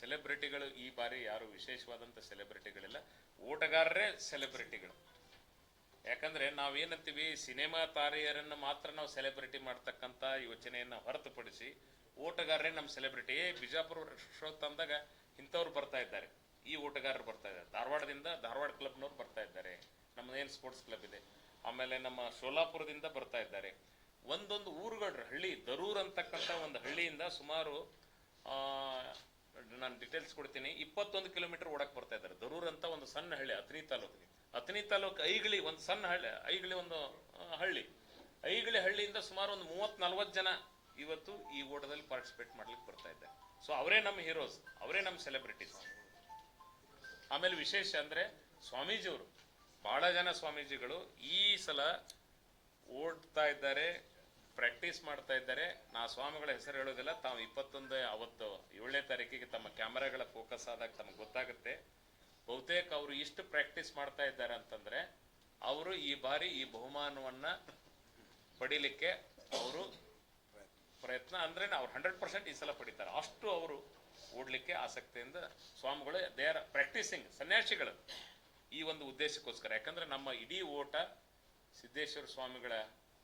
ಸೆಲೆಬ್ರಿಟಿಗಳು ಈ ಬಾರಿ ಯಾರು ವಿಶೇಷವಾದಂಥ ಸೆಲೆಬ್ರಿಟಿಗಳಿಲ್ಲ ಓಟಗಾರರೇ ಸೆಲೆಬ್ರಿಟಿಗಳು ಯಾಕಂದ್ರೆ ನಾವೇನಂತೀವಿ, ಸಿನಿಮಾ ತಾರೆಯರನ್ನು ಮಾತ್ರ ನಾವು ಸೆಲೆಬ್ರಿಟಿ ಮಾಡ್ತಕ್ಕಂಥ ಯೋಚನೆಯನ್ನು ಹೊರತುಪಡಿಸಿ ಓಟಗಾರರೇ ನಮ್ಮ ಸೆಲೆಬ್ರಿಟಿ ಏ, ಬಿಜಾಪುರ ತಂದಾಗ ಇಂಥವ್ರು ಬರ್ತಾ ಇದ್ದಾರೆ. ಈ ಓಟಗಾರರು ಬರ್ತಾ ಇದ್ದಾರೆ. ಧಾರವಾಡದಿಂದ ಧಾರವಾಡ ಕ್ಲಬ್ನವ್ರು ಬರ್ತಾ ಇದ್ದಾರೆ. ನಮ್ಮದೇನು ಸ್ಪೋರ್ಟ್ಸ್ ಕ್ಲಬ್ ಇದೆ? ಆಮೇಲೆ ನಮ್ಮ ಸೋಲಾಪುರದಿಂದ ಬರ್ತಾ ಇದ್ದಾರೆ. ಒಂದೊಂದು ಊರುಗಳ, ಹಳ್ಳಿ, ದರೂರ್ ಅಂತಕ್ಕಂಥ ಒಂದು ಹಳ್ಳಿಯಿಂದ ಸುಮಾರು ನಾನು ಡೀಟೇಲ್ಸ್ ಕೊಡ್ತೀನಿ. ಇಪ್ಪತ್ತೊಂದು ಕಿಲೋಮೀಟರ್ ಓಡಕ್ಕೆ ಬರ್ತಾ ಇದ್ದಾರೆ. ದರೂರ್ ಅಂತ ಒಂದು ಸಣ್ಣ ಹಳ್ಳಿ ಅತ್ನಿ ತಾಲೂಕು ಅತನಿ ತಾಲೂಕು ಐಗಳಿ ಒಂದು ಸಣ್ಣ ಹಳ್ಳಿ ಐಗಳಿ ಒಂದು ಹಳ್ಳಿ. ಐಗಳಿ ಹಳ್ಳಿಯಿಂದ ಸುಮಾರು ಒಂದು ಮೂವತ್ ನಲ್ವತ್ತು ಜನ ಇವತ್ತು ಈ ಓಟದಲ್ಲಿ ಪಾರ್ಟಿಸಿಪೇಟ್ ಮಾಡ್ಲಿಕ್ಕೆ ಬರ್ತಾ ಇದ್ದಾರೆ. ಸೊ ಅವರೇ ನಮ್ಮ ಹೀರೋಸ್ ಅವರೇ ನಮ್ಮ ಸೆಲೆಬ್ರಿಟೀಸ್ ಆಮೇಲೆ ವಿಶೇಷ ಅಂದ್ರೆ ಸ್ವಾಮೀಜಿಯವರು, ಬಹಳ ಜನ ಸ್ವಾಮೀಜಿಗಳು ಈ ಸಲ ಓಡ್ತಾ ಇದ್ದಾರೆ ಪ್ರಾಕ್ಟೀಸ್ ಮಾಡ್ತಾ ಇದ್ದಾರೆ. ನಾ ಸ್ವಾಮಿಗಳ ಹೆಸರು ಹೇಳೋದಿಲ್ಲ, ತಾವು ಇಪ್ಪತ್ತೊಂದು, ಅವತ್ತು ಏಳನೇ ತಾರೀಕಿಗೆ ತಮ್ಮ ಕ್ಯಾಮರಾಗಳ ಫೋಕಸ್ ಆದಾಗ ತಮಗೆ ಗೊತ್ತಾಗುತ್ತೆ. ಬಹುತೇಕ ಅವರು ಇಷ್ಟು ಪ್ರಾಕ್ಟೀಸ್ ಮಾಡ್ತಾ ಇದ್ದಾರೆ ಅಂತಂದ್ರೆ, ಅವರು ಈ ಬಾರಿ ಈ ಬಹುಮಾನವನ್ನ ಪಡಿಲಿಕ್ಕೆ ಅವರು ಪ್ರಯತ್ನ ಅಂದ್ರೆ ಅವ್ರು ಹಂಡ್ರೆಡ್ ಪರ್ಸೆಂಟ್ ಈ ಸಲ ಪಡಿತಾರೆ. ಅಷ್ಟು ಅವರು ಓಡ್ಲಿಕ್ಕೆ ಆಸಕ್ತಿಯಿಂದ ಸ್ವಾಮಿಗಳು ದೇ ಆರ್ ಪ್ರಾಕ್ಟೀಸಿಂಗ್ ಸನ್ಯಾಸಿಗಳು ಈ ಒಂದು ಉದ್ದೇಶಕ್ಕೋಸ್ಕರ. ಯಾಕಂದ್ರೆ ನಮ್ಮ ಇಡೀ ಓಟ ಸಿದ್ದೇಶ್ವರ ಸ್ವಾಮಿಗಳ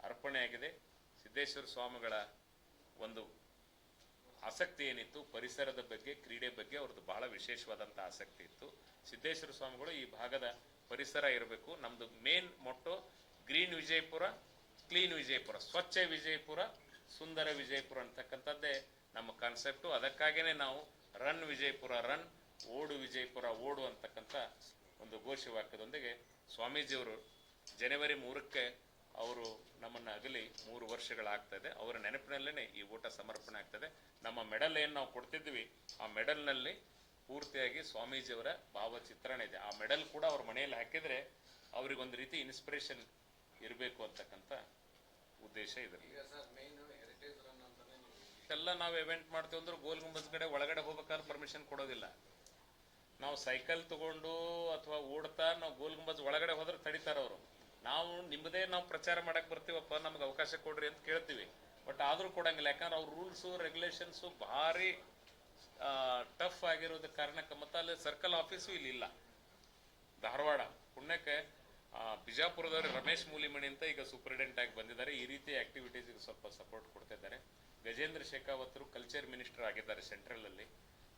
ಅರ್ಪಣೆಯಾಗಿದೆ. ಸಿದ್ದೇಶ್ವರ ಸ್ವಾಮಿಗಳ ಒಂದು ಆಸಕ್ತಿ ಏನಿತ್ತು? ಪರಿಸರದ ಬಗ್ಗೆ, ಕ್ರೀಡೆ ಬಗ್ಗೆ ಅವ್ರದ್ದು ಬಹಳ ವಿಶೇಷವಾದಂಥ ಆಸಕ್ತಿ ಇತ್ತು. ಸಿದ್ದೇಶ್ವರ ಸ್ವಾಮಿಗಳು ಈ ಭಾಗದ ಪರಿಸರ ಇರಬೇಕು. ನಮ್ಮದು main motto green Vijayapura clean Vijayapura, ಸ್ವಚ್ಛ ವಿಜಯಪುರ, ಸುಂದರ ವಿಜಯಪುರ ಅಂತಕ್ಕಂಥದ್ದೇ ನಮ್ಮ ಕಾನ್ಸೆಪ್ಟು ಅದಕ್ಕಾಗೇ ನಾವು ರನ್ ವಿಜಯಪುರ ರನ್ ಓಡು ವಿಜಯಪುರ, ಓಡು ಅಂತಕ್ಕಂಥ ಒಂದು ಘೋಷವಾಕ್ಯದೊಂದಿಗೆ ಸ್ವಾಮೀಜಿಯವರು ಜನವರಿ ಮೂರಕ್ಕೆ ಅವರು ನಮ್ಮನ್ನ ಅಗಲಿ ಮೂರು ವರ್ಷಗಳಾಗ್ತದೆ. ಅವರ ನೆನಪಿನಲ್ಲೇ ಈ ಊಟ ಸಮರ್ಪಣೆ ಆಗ್ತದೆ. ನಮ್ಮ ಮೆಡಲ್ ಏನು ನಾವು ಕೊಡ್ತಿದ್ವಿ ಆ ಮೆಡಲ್ನಲ್ಲಿ ಪೂರ್ತಿಯಾಗಿ ಸ್ವಾಮೀಜಿಯವರ ಭಾವಚಿತ್ರಣ ಇದೆ. ಆ ಮೆಡಲ್ ಕೂಡ ಅವ್ರ ಮನೆಯಲ್ಲಿ ಹಾಕಿದ್ರೆ ಅವ್ರಿಗೊಂದು ರೀತಿ ಇನ್ಸ್ಪಿರೇಷನ್ ಇರಬೇಕು ಅಂತಕ್ಕಂಥ ಉದ್ದೇಶ ಇದರಲ್ಲಿ. ಎಲ್ಲ ನಾವು ಇವೆಂಟ್ ಮಾಡ್ತೀವಿ ಅಂದ್ರೆ ಗೋಲ್ ಗುಂಬಜ್ ಕಡೆ ಒಳಗಡೆ ಹೋಗ್ಬೇಕಾದ್ರೆ ಪರ್ಮಿಷನ್ ಕೊಡೋದಿಲ್ಲ. ನಾವು ಸೈಕಲ್ ತಗೊಂಡು ಅಥವಾ ಓಡ್ತಾ ನಾವು ಗೋಲ್ ಗುಂಬಜ್ ಒಳಗಡೆ ಹೋದ್ರೆ ತಡಿತಾರ ಅವರು ನಾವು ನಿಮ್ಮದೇ ನಾವು ಪ್ರಚಾರ ಮಾಡಕ್ ಬರ್ತೀವಪ್ಪ, ನಮ್ಗೆ ಅವಕಾಶ ಕೊಡ್ರಿ ಅಂತ ಕೇಳ್ತೀವಿ. ಬಟ್ ಆದ್ರೂ ಕೊಡಂಗಿಲ್ಲ, ಯಾಕಂದ್ರೆ ಅವ್ರ ರೂಲ್ಸು ರೆಗ್ಯುಲೇಷನ್ಸು ಭಾರಿ ಟಫ್ ಆಗಿರೋದ ಕಾರಣಕ್ಕೆ ಮತ್ತೆ ಅಲ್ಲಿ ಸರ್ಕಲ್ ಆಫೀಸು ಇಲ್ಲಿ ಇಲ್ಲ ಧಾರವಾಡ, ಪುಣ್ಯಕ್ಕೆ ಬಿಜಾಪುರದವ್ರು ರಮೇಶ್ ಮೂಲಿಮಣಿ ಅಂತ ಈಗ ಸೂಪರಿಡೆಂಟ್ ಆಗಿ ಬಂದಿದ್ದಾರೆ. ಈ ರೀತಿ ಆಕ್ಟಿವಿಟೀಸ್ಗೆ ಸ್ವಲ್ಪ ಸಪೋರ್ಟ್ ಕೊಡ್ತಾ ಇದ್ದಾರೆ. ಗಜೇಂದ್ರ ಶೇಖಾವತರು ಕಲ್ಚರ್ ಮಿನಿಸ್ಟರ್ ಆಗಿದ್ದಾರೆ ಸೆಂಟ್ರಲ್ ಅಲ್ಲಿ.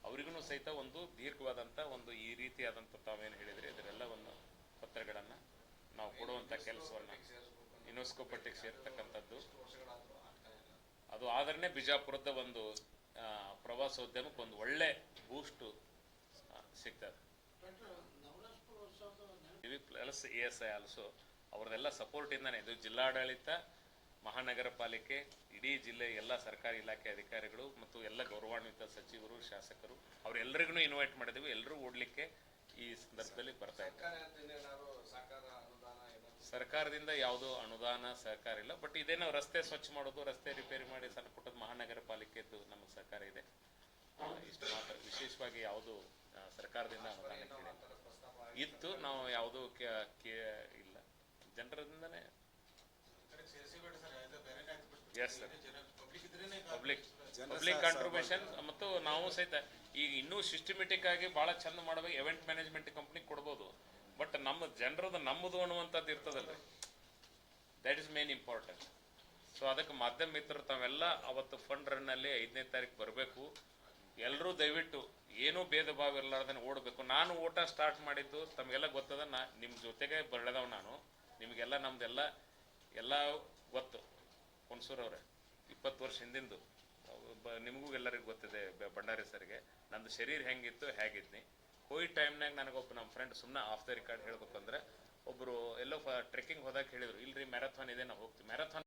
ಅವರಿಗೂ ಸಹಿತ ಒಂದು ದೀರ್ಘವಾದಂಥ ಒಂದು ಈ ರೀತಿಯಾದಂತ ತಾವೇನು ಹೇಳಿದ್ರಿ? ಒಂದು ಪತ್ರಗಳನ್ನ ನಾವು ಕೊಡುವಂತ ಕೆಲಸವನ್ನ ಯುನೆಸ್ಕೋ ಪಟ್ಟಿಗೆ ಸೇರ್ತಕ್ಕಂಥದ್ದು. ಅದು ಆದ್ರೆ ಬಿಜಾಪುರದ ಒಂದು ಪ್ರವಾಸೋದ್ಯಮಕ್ಕೆ ಒಂದು ಒಳ್ಳೆ ಬೂಸ್ಟು ಸಿಗ್ತದೆ. Plus A S I also ಅವ್ರದ್ದೆಲ್ಲ ಸಪೋರ್ಟ್ ಇಂದಾನೆ. ಇದು ಜಿಲ್ಲಾಡಳಿತ, ಮಹಾನಗರ ಪಾಲಿಕೆ, ಇಡೀ ಜಿಲ್ಲೆ, ಎಲ್ಲ ಸರ್ಕಾರಿ ಇಲಾಖೆ ಅಧಿಕಾರಿಗಳು ಮತ್ತು ಎಲ್ಲ ಗೌರವಾನ್ವಿತ ಸಚಿವರು, ಶಾಸಕರು ಅವರೆಲ್ಲರಿಗೂ ಇನ್ವೈಟ್ ಮಾಡಿದ್ವಿ. ಎಲ್ಲರೂ ಓಡ್ಲಿಕ್ಕೆ ಈ ಸಂದರ್ಭದಲ್ಲಿ ಬರ್ತಾ ಇದ್ದಾರೆ. ಸರ್ಕಾರದಿಂದ ಯಾವುದೋ ಅನುದಾನ ಸಹಕಾರ ಇಲ್ಲ ಬಟ್ ಇದೇನೋ ರಸ್ತೆ ಸ್ವಚ್ಛ ಮಾಡೋದು ರಸ್ತೆ ರಿಪೇರಿ ಮಾಡಿ ಸಣ್ಣ ಪುಟ್ಟದ ಮಹಾನಗರ ಪಾಲಿಕೆದ್ದು ನಮಗೆ ಸಹಕಾರ ಇದೆ. ಇಷ್ಟು ಮಾತ್ರ. ವಿಶೇಷವಾಗಿ ಯಾವುದು ಸರ್ಕಾರದಿಂದ ಅನುದಾನ. ಇತ್ತು ನಾವು ಯಾವುದೂ ಕೆ- ಇಲ್ಲ. ಜನರದಿಂದನೇ yes sir public public contribution ಮತ್ತು ನಾವು ಸಹಿತ ಈಗ ಇನ್ನೂ ಸಿಸ್ಟಮೆಟಿಕ್ ಆಗಿ ಬಹಳ ಚಂದ ಮಾಡಬೇಕು ಇವೆಂಟ್ ಮ್ಯಾನೇಜ್ಮೆಂಟ್ ಕಂಪ್ನಿ ಕೊಡ್ಬೋದು. ಬಟ್ ನಮ್ಮ ಜನರದ್ದು ನಮ್ಮದು ಅನ್ನುವಂಥದ್ದು ಇರ್ತದಲ್ರಿ. That is main important so ಅದಕ್ಕೆ ಮಾಧ್ಯಮ ಮಿತ್ರರು ತಾವೆಲ್ಲ ಅವತ್ತು ಫಂಡ್ ರನ್ನಲ್ಲಿ ಐದನೇ ತಾರೀಕು ಬರಬೇಕು. ಎಲ್ಲರೂ ದಯವಿಟ್ಟು ಏನೂ ಭೇದ ಭಾವ ಇರಲಾರ್ದನ್ನ ಓಡಬೇಕು. ನಾನು ಓಟ ಸ್ಟಾರ್ಟ್ ಮಾಡಿದ್ದು ತಮಗೆಲ್ಲ ಗೊತ್ತದ, ನಾ ನಿಮ್ಮ ಜೊತೆಗೆ ಬೆಳೆದವ್ ನಾನು. ನಿಮಗೆಲ್ಲ ನಮ್ದೆಲ್ಲ ಎಲ್ಲ ಗೊತ್ತು. ಹುಣಸೂರವ್ರೆ ಇಪ್ಪತ್ತು ವರ್ಷ ಹಿಂದಿಂದು. ನಿಮಗೂ ಎಲ್ಲರಿಗೂ ಗೊತ್ತಿದೆ ಬಂಡಾರಿ ಸರ್ಗೆ. ನಂದು ಶರೀರ ಹೆಂಗಿತ್ತು ಹೇಗಿದ್ನಿ. ಹೋಗಿ ಟೈಮ್ನಾಗ ನನಗೊಬ್ಬ ನಮ್ಮ ಫ್ರೆಂಡ್ ಸುಮ್ಮನೆ ಆಫ್ ದ ರೆಕಾರ್ಡ್ ಹೇಳ್ಬೇಕಂದ್ರೆ, ಒಬ್ರು ಎಲ್ಲೋ ಟ್ರೆಕ್ಕಿಂಗ್ ಹೋದಾಗ ಹೇಳಿದ್ರು, ಇಲ್ರಿ ಮ್ಯಾರಥಾನ್ ಇದೆ, ನಾವು ಹೋಗ್ತೀವಿ. ಮ್ಯಾರಥಾನ್